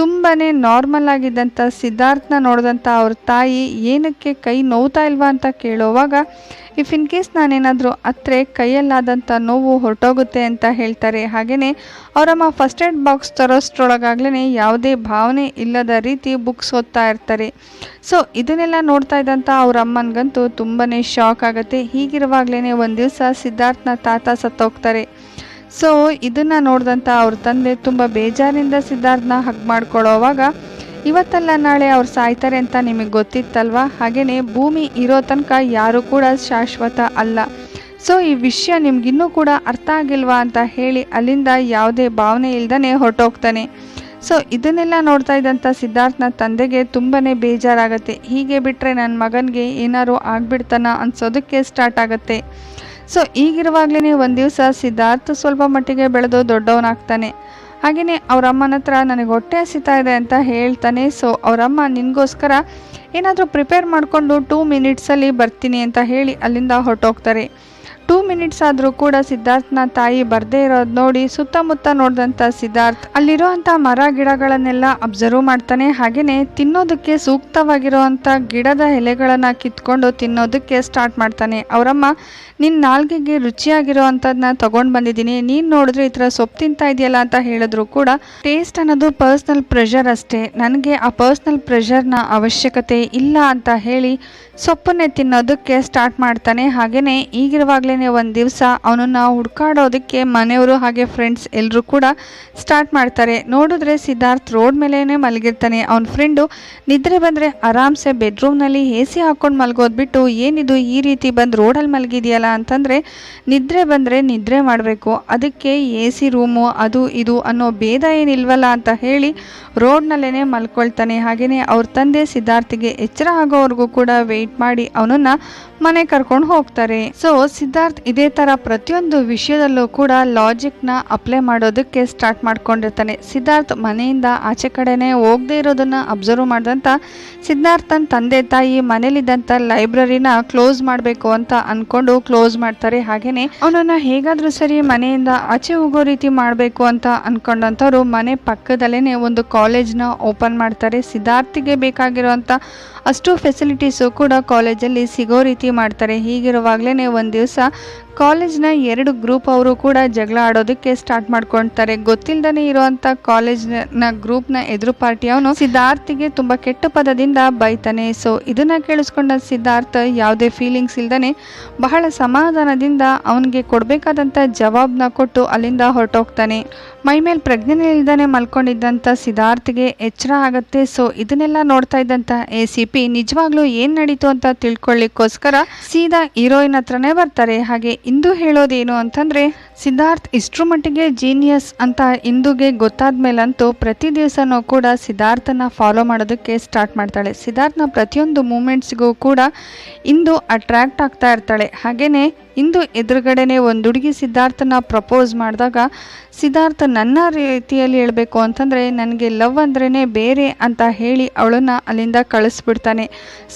[SPEAKER 1] ತುಂಬಾ ನಾರ್ಮಲ್ ಆಗಿದ್ದಂಥ ಸಿದ್ಧಾರ್ಥನ ನೋಡಿದಂಥ ಅವ್ರ ತಾಯಿ ಏನಕ್ಕೆ ಕೈ ನೋವ್ತಾ ಇಲ್ವಾ ಅಂತ ಕೇಳೋವಾಗ ಇಫ್ ಇನ್ ಕೇಸ್ ನಾನೇನಾದರೂ ಹತ್ರೆ ಕೈಯಲ್ಲಾದಂಥ ನೋವು ಹೊರಟೋಗುತ್ತೆ ಅಂತ ಹೇಳ್ತಾರೆ. ಹಾಗೆಯೇ ಅವರಮ್ಮ ಫಸ್ಟ್ ಏಡ್ ಬಾಕ್ಸ್ ತರೋಷ್ಟ್ರೊಳಗಾಗ್ಲೇ ಯಾವುದೇ ಭಾವನೆ ಇಲ್ಲದ ರೀತಿ ಬುಕ್ಸ್ ಓದ್ತಾ ಇರ್ತಾರೆ. ಸೊ ಇದನ್ನೆಲ್ಲ ನೋಡ್ತಾ ಇದ್ದಂಥ ಅವ್ರ ಅಮ್ಮನಿಗಂತೂ ತುಂಬಾ ಶಾಕ್ ಆಗುತ್ತೆ. ಹೀಗಿರುವಾಗಲೇ ಒಂದು ದಿವಸ ಸಿದ್ಧಾರ್ಥನ ತಾತ ಸತ್ತೋಗ್ತಾರೆ. ಸೊ ಇದನ್ನು ನೋಡಿದಂಥ ಅವ್ರ ತಂದೆ ತುಂಬ ಬೇಜಾರಿಂದ ಸಿದ್ಧಾರ್ಥನ ಹಗ್ ಮಾಡ್ಕೊಳ್ಳೋವಾಗ, ಇವತ್ತಲ್ಲ ನಾಳೆ ಅವ್ರು ಸಾಯ್ತಾರೆ ಅಂತ ನಿಮಗೆ ಗೊತ್ತಿತ್ತಲ್ವಾ? ಹಾಗೆಯೇ ಭೂಮಿ ಇರೋ ತನಕ ಯಾರು ಕೂಡ ಶಾಶ್ವತ ಅಲ್ಲ. ಸೊ ಈ ವಿಷಯ ನಿಮ್ಗಿನ್ನೂ ಕೂಡ ಅರ್ಥ ಆಗಿಲ್ವಾ ಅಂತ ಹೇಳಿ ಅಲ್ಲಿಂದ ಯಾವುದೇ ಭಾವನೆ ಇಲ್ದನೆ ಹೊರಟೋಗ್ತಾನೆ. ಸೊ ಇದನ್ನೆಲ್ಲ ನೋಡ್ತಾ ಇದ್ದಂಥ ಸಿದ್ಧಾರ್ಥನ ತಂದೆಗೆ ತುಂಬಾ ಬೇಜಾರಾಗುತ್ತೆ. ಹೀಗೆ ಬಿಟ್ಟರೆ ನನ್ನ ಮಗನಿಗೆ ಏನಾದ್ರು ಆಗ್ಬಿಡ್ತಾನ ಅನ್ಸೋದಕ್ಕೆ ಸ್ಟಾರ್ಟ್ ಆಗುತ್ತೆ. ಸೊ ಈಗಿರುವಾಗಲೇ ಒಂದು ದಿವಸ ಸಿದ್ಧಾರ್ಥ ಸ್ವಲ್ಪ ಮಟ್ಟಿಗೆ ಬೆಳೆದು ದೊಡ್ಡವನಾಗ್ತಾನೆ. ಹಾಗೆಯೇ ಅವರಮ್ಮನ ಹತ್ರ ನನಗೆ ಹೊಟ್ಟೆ ಹಸಿತಾ ಇದೆ ಅಂತ ಹೇಳ್ತಾನೆ. ಸೊ ಅವರಮ್ಮ ನಿನಗೋಸ್ಕರ ಏನಾದರೂ ಪ್ರಿಪೇರ್ ಮಾಡಿಕೊಂಡು ಟೂ ಮಿನಿಟ್ಸಲ್ಲಿ ಬರ್ತೀನಿ ಅಂತ ಹೇಳಿ ಅಲ್ಲಿಂದ ಹೊರಟೋಗ್ತಾರೆ. ಟೂ ಮಿನಿಟ್ಸ್ ಆದರೂ ಕೂಡ ಸಿದ್ಧಾರ್ಥನ ತಾಯಿ ಬರದೇ ಇರೋದು ನೋಡಿ ಸುತ್ತಮುತ್ತ ನೋಡಿದಂಥ ಸಿದ್ಧಾರ್ಥ್. ಅಲ್ಲಿರುವಂಥ ಮರ ಗಿಡಗಳನ್ನೆಲ್ಲ ಅಬ್ಸರ್ವ್ ಮಾಡ್ತಾನೆ. ಹಾಗೆಯೇ ತಿನ್ನೋದಕ್ಕೆ ಸೂಕ್ತವಾಗಿರುವಂಥ ಗಿಡದ ಎಲೆಗಳನ್ನು ಕಿತ್ಕೊಂಡು ತಿನ್ನೋದಕ್ಕೆ ಸ್ಟಾರ್ಟ್ ಮಾಡ್ತಾನೆ. ಅವರಮ್ಮ ನಿನ್ನ ನಾಲ್ಗೆಗೆ ರುಚಿಯಾಗಿರೋ ಅಂಥದ್ದನ್ನ ತೊಗೊಂಡು ಬಂದಿದ್ದೀನಿ. ನೀನು ನೋಡಿದ್ರೆ ಈ ಥರ ಸೊಪ್ಪು ತಿಂತಾ ಇದೆಯಲ್ಲ ಅಂತ ಹೇಳಿದ್ರು ಕೂಡ ಟೇಸ್ಟ್ ಅನ್ನೋದು ಪರ್ಸ್ನಲ್ ಪ್ರೆಷರ್ ಅಷ್ಟೇ. ನನಗೆ ಆ ಪರ್ಸ್ನಲ್ ಪ್ರೆಷರ್ನ ಅವಶ್ಯಕತೆ ಇಲ್ಲ ಅಂತ ಹೇಳಿ ಸೊಪ್ಪನ್ನೇ ತಿನ್ನೋದಕ್ಕೆ ಸ್ಟಾರ್ಟ್ ಮಾಡ್ತಾನೆ. ಹಾಗೆಯೇ ಈಗಿರುವಾಗಲೇ ಒಂದು ದಿವಸ ಅವನನ್ನು ಹುಡ್ಕಾಡೋದಕ್ಕೆ ಮನೆಯವರು ಹಾಗೆ ಫ್ರೆಂಡ್ಸ್ ಎಲ್ಲರೂ ಕೂಡ ಸ್ಟಾರ್ಟ್ ಮಾಡ್ತಾರೆ. ನೋಡಿದ್ರೆ ಸಿದ್ಧಾರ್ಥ್ ರೋಡ್ ಮೇಲೇ ಮಲಗಿರ್ತಾನೆ. ಅವನ ಫ್ರೆಂಡು ನಿದ್ರೆ ಬಂದರೆ ಆರಾಮ್ಸೆ ಬೆಡ್ರೂಮ್ನಲ್ಲಿ ಎ ಸಿ ಹಾಕ್ಕೊಂಡು ಮಲಗೋದ್ಬಿಟ್ಟು, ಏನಿದು ಈ ರೀತಿ ಬಂದು ರೋಡಲ್ಲಿ ಮಲಗಿದೆಯಲ್ಲ? ಅಂತಂದರೆ, ನಿದ್ರೆ ಬಂದರೆ ನಿದ್ರೆ ಮಾಡಬೇಕು. ಅದಕ್ಕೆ ಎ ಸಿ ರೂಮು, ಅದು ಇದು ಅನ್ನೋ ಭೇದ ಏನಿಲ್ವಲ್ಲ? ಅಂತ ಹೇಳಿ ರೋಡ್ನಲ್ಲೇ ಮಲ್ಕೊಳ್ತಾನೆ. ಹಾಗೆಯೇ ಅವ್ರ ತಂದೆ ಸಿದ್ಧಾರ್ಥಿಗೆ ಎಚ್ಚರ ಆಗೋವರೆಗೂ ಕೂಡ ವೆಯ್ಟ್ ಮಾಡಿ ಅವನನ್ನ ಮನೆ ಕರ್ಕೊಂಡು ಹೋಗ್ತಾರೆ. ಸೊ ಸಿದ್ಧಾರ್ಥ್ ಇದೇ ತರ ಪ್ರತಿಯೊಂದು ವಿಷಯದಲ್ಲೂ ಕೂಡ ಲಾಜಿಕ್ನ ಅಪ್ಲೈ ಮಾಡೋದಕ್ಕೆ ಸ್ಟಾರ್ಟ್ ಮಾಡ್ಕೊಂಡಿರ್ತಾನೆ. ಸಿದ್ಧಾರ್ಥ್ ಮನೆಯಿಂದ ಆಚೆ ಕಡೆನೆ ಹೋಗದೆ ಇರೋದನ್ನ ಅಬ್ಸರ್ವ್ ಮಾಡಿದಂಥ ತನ್ನ ತಂದೆ ತಾಯಿ ಮನೇಲಿದ್ದಂಥ ಲೈಬ್ರರಿನ ಕ್ಲೋಸ್ ಮಾಡಬೇಕು ಅಂತ ಅನ್ಕೊಂಡು ಕ್ಲೋಸ್ ಮಾಡ್ತಾರೆ. ಹಾಗೇನೆ ಅವನನ್ನ ಹೇಗಾದ್ರೂ ಸರಿ ಮನೆಯಿಂದ ಆಚೆ ಹೋಗೋ ರೀತಿ ಮಾಡಬೇಕು ಅಂತ ಅನ್ಕೊಂಡಂಥವ್ರು ಮನೆ ಪಕ್ಕದಲ್ಲೇನೆ ಒಂದು ಕಾಲೇಜ್ನ ಓಪನ್ ಮಾಡ್ತಾರೆ. ಸಿದ್ಧಾರ್ಥಿಗೆ ಬೇಕಾಗಿರುವಂಥ ಅಷ್ಟು ಫೆಸಿಲಿಟೀಸು ಕೂಡ ಕಾಲೇಜಲ್ಲಿ ಸಿಗೋ ರೀತಿ ಮಾಡ್ತಾರೆ. ಹೀಗಿರುವಾಗಲೇ ಒಂದು ದಿವಸ ಕಾಲೇಜ್ನ ಎರಡು ಗ್ರೂಪ್ ಅವರು ಕೂಡ ಜಗಳ ಆಡೋದಕ್ಕೆ ಸ್ಟಾರ್ಟ್ ಮಾಡ್ಕೊಳ್ತಾರೆ ಗೊತ್ತಿಲ್ಲದೇ ಇರುವಂತ ಕಾಲೇಜ್ನ ಗ್ರೂಪ್ನ ಎದುರು ಪಾರ್ಟಿಯವನು ಸಿದ್ಧಾರ್ಥಿಗೆ ತುಂಬಾ ಕೆಟ್ಟ ಪದದಿಂದ ಬೈತಾನೆ. ಸೊ ಇದನ್ನ ಕೇಳಿಸ್ಕೊಂಡ ಸಿದ್ಧಾರ್ಥ ಯಾವುದೇ ಫೀಲಿಂಗ್ಸ್ ಇಲ್ದನೆ ಬಹಳ ಸಮಾಧಾನದಿಂದ ಅವನಿಗೆ ಕೊಡಬೇಕಾದಂಥ ಜವಾಬ್ನ ಕೊಟ್ಟು ಅಲ್ಲಿಂದ ಹೊರಟೋಗ್ತಾನೆ. ಮೈಮೇಲೆ ಪ್ರಜ್ಞೆನೇ ಪ್ರಜ್ಞೆ ಇಲ್ದಾನೆ ಮಲ್ಕೊಂಡಿದ್ದಂಥ ಸಿದ್ಧಾರ್ಥಿಗೆ ಎಚ್ಚರ ಆಗುತ್ತೆ. ಸೊ ಇದನ್ನೆಲ್ಲ ನೋಡ್ತಾ ಇದ್ದಂಥ ಎ ಸಿ ಪಿ ನಿಜವಾಗ್ಲೂ ಏನು ನಡೀತು ಅಂತ ತಿಳ್ಕೊಳ್ಳಿಕ್ಕೋಸ್ಕರ ಸೀದಾ ಹೀರೋಯಿನ್ ಹತ್ರನೇ ಬರ್ತಾರೆ. ಹಾಗೆ ಇಂದು ಹೇಳೋದೇನು ಅಂತಂದ್ರೆ ಸಿದ್ಧಾರ್ಥ್ ಇಷ್ಟರ ಮಟ್ಟಿಗೆ ಜೀನಿಯಸ್ ಅಂತ ಇಂದುಗೆ ಗೊತ್ತಾದ ಮೇಲಂತೂ ಪ್ರತಿ ದಿವಸನೂ ಕೂಡ ಸಿದ್ಧಾರ್ಥನ ಫಾಲೋ ಮಾಡೋದಕ್ಕೆ ಸ್ಟಾರ್ಟ್ ಮಾಡ್ತಾಳೆ. ಸಿದ್ಧಾರ್ಥನ ಪ್ರತಿಯೊಂದು ಮೂಮೆಂಟ್ಸ್ಗೂ ಕೂಡ ಇಂದು ಅಟ್ರ್ಯಾಕ್ಟ್ ಆಗ್ತಾ ಇರ್ತಾಳೆ. ಹಾಗೆಯೇ ಇಂದು ಎದುರುಗಡೆನೆ ಒಂದು ಹುಡುಗಿ ಸಿದ್ಧಾರ್ಥನ ಪ್ರಪೋಸ್ ಮಾಡಿದಾಗ ಸಿದ್ಧಾರ್ಥ ನನ್ನ ರೀತಿಯಲ್ಲಿ ಹೇಳಬೇಕು ಅಂತಂದರೆ ನನಗೆ ಲವ್ ಅಂದ್ರೇ ಬೇರೆ ಅಂತ ಹೇಳಿ ಅವಳನ್ನು ಅಲ್ಲಿಂದ ಕಳಿಸ್ಬಿಡ್ತಾನೆ.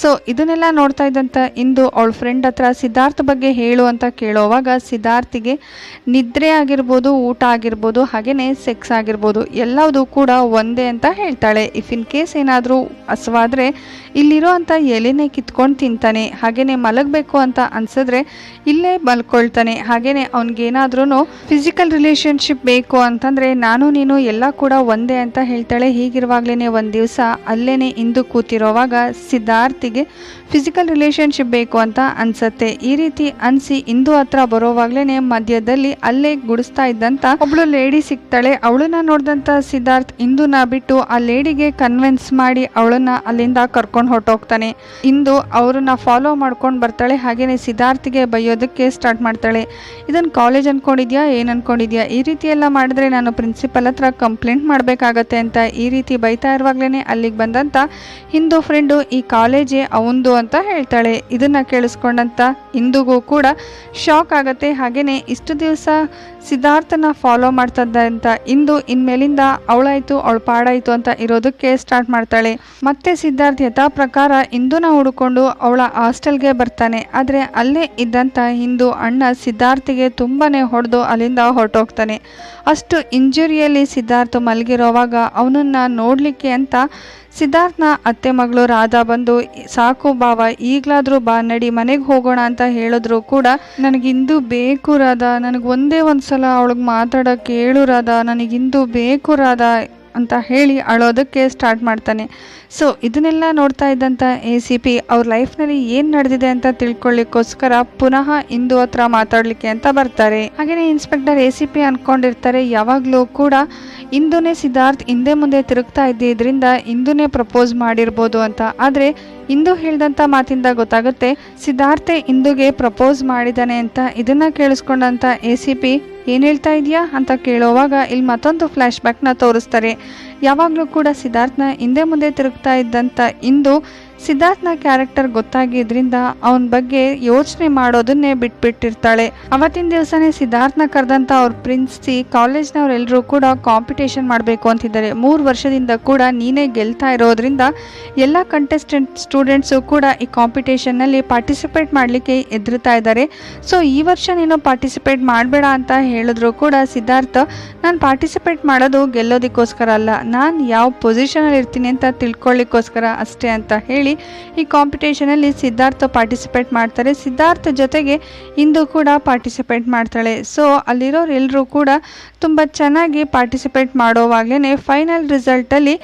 [SPEAKER 1] ಸೊ ಇದನ್ನೆಲ್ಲ ನೋಡ್ತಾ ಇದ್ದಂಥ ಇಂದು ಅವಳ ಫ್ರೆಂಡ್ ಹತ್ರ ಸಿದ್ಧಾರ್ಥ ಬಗ್ಗೆ ಹೇಳು ಅಂತ ಕೇಳೋವಾಗ ಸಿದ್ಧಾರ್ಥಿಗೆ ನಿದ್ರೆ ಆಗಿರ್ಬೋದು, ಊಟ ಆಗಿರ್ಬೋದು ಹಾಗೆಯೇ ಸೆಕ್ಸ್ ಆಗಿರ್ಬೋದು ಎಲ್ಲವೂ ಕೂಡ ಒಂದೇ ಅಂತ ಹೇಳ್ತಾಳೆ. ಇಫ್ ಇನ್ ಕೇಸ್ ಏನಾದರೂ ಹಸುವಾದರೆ, ಇಲ್ಲಿರೋ ಅಂಥ ಎಲೆನೇ ಕಿತ್ಕೊಂಡು ತಿಂತಾನೆ ಹಾಗೆಯೇ ಮಲಗಬೇಕು ಅಂತ ಅನಿಸಿದ್ರೆ ಇಲ್ಲೇ ಮಲ್ಕೊಳ್ತಾನೆ. ಹಾಗೆಯೇ ಅವ್ನಿಗೇನಾದ್ರೂ ಫಿಸಿಕಲ್ ರಿಲೇಶನ್ಶಿಪ್ ಬೇಕು ಅಂತಂದರೆ ನಾನು, ನೀನು ಎಲ್ಲ ಕೂಡ ಒಂದೇ ಅಂತ ಹೇಳ್ತಾಳೆ. ಹೀಗಿರುವಾಗಲೇ ಒಂದು ದಿವಸ ಅಲ್ಲೇ ಇಂದು ಕೂತಿರೋವಾಗ ಸಿದ್ಧಾರ್ಥಿಗೆ ಫಿಸಿಕಲ್ ರಿಲೇಶನ್ಶಿಪ್ ಬೇಕು ಅಂತ ಅನ್ಸತ್ತೆ. ಈ ರೀತಿ ಅನ್ಸಿ ಇಂದು ಹತ್ರ ಬರೋವಾಗ್ಲೇನೆ ಮಧ್ಯದಲ್ಲಿ ಅಲ್ಲೇ ಗುಡಿಸ್ತಾ ಇದ್ದಂತ ಒಬ್ಳು ಲೇಡಿ ಸಿಗ್ತಾಳೆ. ಅವಳನ್ನ ನೋಡಿದಂತ ಸಿದ್ಧಾರ್ಥ್ ಇಂದುನ ಬಿಟ್ಟು ಆ ಲೇಡಿಗೆ ಕನ್ವಿನ್ಸ್ ಮಾಡಿ ಅವಳನ್ನ ಅಲ್ಲಿಂದ ಕರ್ಕೊಂಡು ಹೊರಟೋಗ್ತಾನೆ. ಇಂದು ಅವ್ರನ್ನ ಫಾಲೋ ಮಾಡ್ಕೊಂಡು ಬರ್ತಾಳೆ. ಹಾಗೇನೆ ಸಿದ್ಧಾರ್ಥಿಗೆ ಬೈಯೋದಕ್ಕೆ ಸ್ಟಾರ್ಟ್ ಮಾಡ್ತಾಳೆ. ಇದನ್ನ ಕಾಲೇಜ್ ಅನ್ಕೊಂಡಿದ್ಯಾ? ಏನ್ ಅನ್ಕೊಂಡಿದ್ಯಾ? ಈ ರೀತಿ ಎಲ್ಲ ಮಾಡಿದ್ರೆ ನಾನು ಪ್ರಿನ್ಸಿಪಲ್ ಹತ್ರ ಕಂಪ್ಲೇಂಟ್ ಮಾಡಬೇಕಾಗತ್ತೆ ಅಂತ ಈ ರೀತಿ ಬೈತಾ ಇರುವಾಗ್ಲೇ ಅಲ್ಲಿಗೆ ಬಂದಂತ ಹಿಂದೂ ಫ್ರೆಂಡು ಈ ಕಾಲೇಜೇ ಅವಂದು ಅಂತ ಹೇಳ್ತಾಳೆ. ಇದನ್ನ ಕೇಳಿಸ್ಕೊಂಡಂತ ಇಂದುಗೂ ಕೂಡ ಶಾಕ್ ಆಗುತ್ತೆ. ಹಾಗೆಯೇ ಇಷ್ಟು ದಿವಸ ಸಿದ್ಧಾರ್ಥನ ಫಾಲೋ ಮಾಡ್ತದ್ದಂತ ಇಂದು ಇನ್ಮೇಲಿಂದ ಅವಳಾಯ್ತು, ಅವಳ ಪಾಡಾಯ್ತು ಅಂತ ಇರೋದಕ್ಕೆ ಸ್ಟಾರ್ಟ್ ಮಾಡ್ತಾಳೆ. ಮತ್ತೆ ಸಿದ್ಧಾರ್ಥ ಯಥಾ ಪ್ರಕಾರ ಇಂದುನ ಹುಡುಕೊಂಡು ಅವಳ ಹಾಸ್ಟೆಲ್ಗೆ ಬರ್ತಾನೆ. ಆದರೆ ಅಲ್ಲೇ ಇದ್ದಂಥ ಹಿಂದೂ ಅಣ್ಣ ಸಿದ್ಧಾರ್ಥಿಗೆ ತುಂಬಾನೇ ಹೊಡೆದು ಅಲ್ಲಿಂದ ಹೊರಟೋಗ್ತಾನೆ. ಅಷ್ಟು ಇಂಜುರಿಯಲ್ಲಿ ಸಿದ್ಧಾರ್ಥ ಮಲಗಿರೋವಾಗ ಅವನನ್ನ ನೋಡಲಿಕ್ಕೆ ಅಂತ ಸಿದ್ಧಾರ್ಥನ ಅತ್ತೆ ಮಗಳು ರಾಧಾ ಬಂದು ಸಾಕು ಬಾವ, ಈಗಲಾದರೂ ಬಾ, ನಡಿ, ಮನೆಗೆ ಹೋಗೋಣ ಅಂತ ಹೇಳಿದ್ರು ಕೂಡ ನನಗಿಂದು ಬೇಕು ರಾದ ನನಗೆ ಒಂದೇ ಒಂದು ಸಲ ಅವಳಿಗೆ ಮಾತಾಡೋಕ್ಕೆ ಹೇಳು ನನಗಿಂದು ಬೇಕು ರಾದ ಅಂತ ಹೇಳಿ ಅಳೋದಕ್ಕೆ ಸ್ಟಾರ್ಟ್ ಮಾಡ್ತಾನೆ. ಸೊ ಇದನ್ನೆಲ್ಲ ನೋಡ್ತಾ ಇದ್ದಂಥ ಎ ಸಿ ಪಿ ಅವ್ರ ಲೈಫ್ನಲ್ಲಿ ಏನು ನಡೆದಿದೆ ಅಂತ ತಿಳ್ಕೊಳ್ಳಿಕ್ಕೋಸ್ಕರ ಪುನಃ ಇಂದು ಹತ್ರ ಮಾತಾಡಲಿಕ್ಕೆ ಅಂತ ಬರ್ತಾರೆ. ಹಾಗೆಯೇ ಇನ್ಸ್ಪೆಕ್ಟರ್ ಎ ಸಿ ಪಿ ಅನ್ಕೊಂಡಿರ್ತಾರೆ, ಯಾವಾಗಲೂ ಕೂಡ ಇಂದುನೇ ಸಿದ್ಧಾರ್ಥ್ ಹಿಂದೆ ಮುಂದೆ ತಿರುಗ್ತಾ ಇದ್ದಿದ್ದರಿಂದ ಇಂದುನೇ ಪ್ರಪೋಸ್ ಮಾಡಿರ್ಬೋದು ಅಂತ. ಆದರೆ ಇಂದು ಹೇಳಿದಂಥ ಮಾತಿಂದ ಗೊತ್ತಾಗುತ್ತೆ. ಸಿದ್ಧಾರ್ಥೆ ಇಂದುಗೆ ಪ್ರಪೋಸ್ ಮಾಡಿದ್ದಾನೆ ಅಂತ ಇದನ್ನ ಕೇಳಿಸ್ಕೊಂಡಂಥ ಎ ಸಿ ಪಿ ಏನು ಹೇಳ್ತಾ ಇದೆಯಾ ಅಂತ ಕೇಳೋವಾಗ ಇಲ್ಲಿ ಮತ್ತೊಂದು ಫ್ಲ್ಯಾಶ್ ಬ್ಯಾಕ್ನ ತೋರಿಸ್ತಾರೆ. ಯಾವಾಗಲೂ ಕೂಡ ಸಿದ್ಧಾರ್ಥನ ಹಿಂದೆ ಮುಂದೆ ತಿರುಗ್ತಾ ಇದ್ದಂಥ ಇಂದು ಸಿದ್ಧಾರ್ಥನ ಕ್ಯಾರೆಕ್ಟರ್ ಗೊತ್ತಾಗಿದ್ರಿಂದ ಅವನ ಬಗ್ಗೆ ಯೋಚನೆ ಮಾಡೋದನ್ನೇ ಬಿಟ್ಬಿಟ್ಟಿರ್ತಾಳೆ. ಅವತ್ತಿನ ದಿವಸನೇ ಸಿದ್ಧಾರ್ಥ್ನ ಕರೆದಂತ ಅವ್ರ ಪ್ರಿನ್ಸಿ ಕಾಲೇಜ್ನವರೆಲ್ಲರೂ ಕೂಡ ಕಾಂಪಿಟೇಷನ್ ಮಾಡಬೇಕು ಅಂತಿದ್ದಾರೆ. ಮೂರು ವರ್ಷದಿಂದ ಕೂಡ ನೀನೇ ಗೆಲ್ತಾ ಇರೋದ್ರಿಂದ ಎಲ್ಲ ಕಂಟೆಸ್ಟೆಂಟ್ ಸ್ಟೂಡೆಂಟ್ಸು ಕೂಡ ಈ ಕಾಂಪಿಟೇಷನ್ನಲ್ಲಿ ಪಾರ್ಟಿಸಿಪೇಟ್ ಮಾಡಲಿಕ್ಕೆ ಎದುರುತ್ತಾ ಇದ್ದಾರೆ. ಸೊ ಈ ವರ್ಷ ನೀನು ಪಾರ್ಟಿಸಿಪೇಟ್ ಮಾಡಬೇಡ ಅಂತ ಹೇಳಿದ್ರು ಕೂಡ ಸಿದ್ಧಾರ್ಥ, ನಾನು ಪಾರ್ಟಿಸಿಪೇಟ್ ಮಾಡೋದು ಗೆಲ್ಲೋದಕ್ಕೋಸ್ಕರ ಅಲ್ಲ, ನಾನು ಯಾವ ಪೊಸಿಷನಲ್ಲಿ ಇರ್ತೀನಿ ಅಂತ ತಿಳ್ಕೊಳ್ಳಿಕ್ಕೋಸ್ಕರ ಅಷ್ಟೇ ಅಂತ ಹೇಳಿ ಈ ಕಾಂಪಿಟೇಷನಲ್ಲಿ ಸಿದ್ಧಾರ್ಥ ಪಾರ್ಟಿಸಿಪೇಟ್ ಮಾಡ್ತಾರೆ. ಸಿದ್ಧಾರ್ಥ ಜೊತೆಗೆ ಇಂದು ಕೂಡ ಪಾರ್ಟಿಸಿಪೇಟ್ ಮಾಡ್ತಾಳೆ. ಸೊ ಅಲ್ಲಿರೋರೆಲ್ಲರೂ ಕೂಡ ತುಂಬ ಚೆನ್ನಾಗಿ ಪಾರ್ಟಿಸಿಪೇಟ್ ಮಾಡೋವಾಗಲೇ ಫೈನಲ್ ರಿಸಲ್ಟಲ್ಲಿ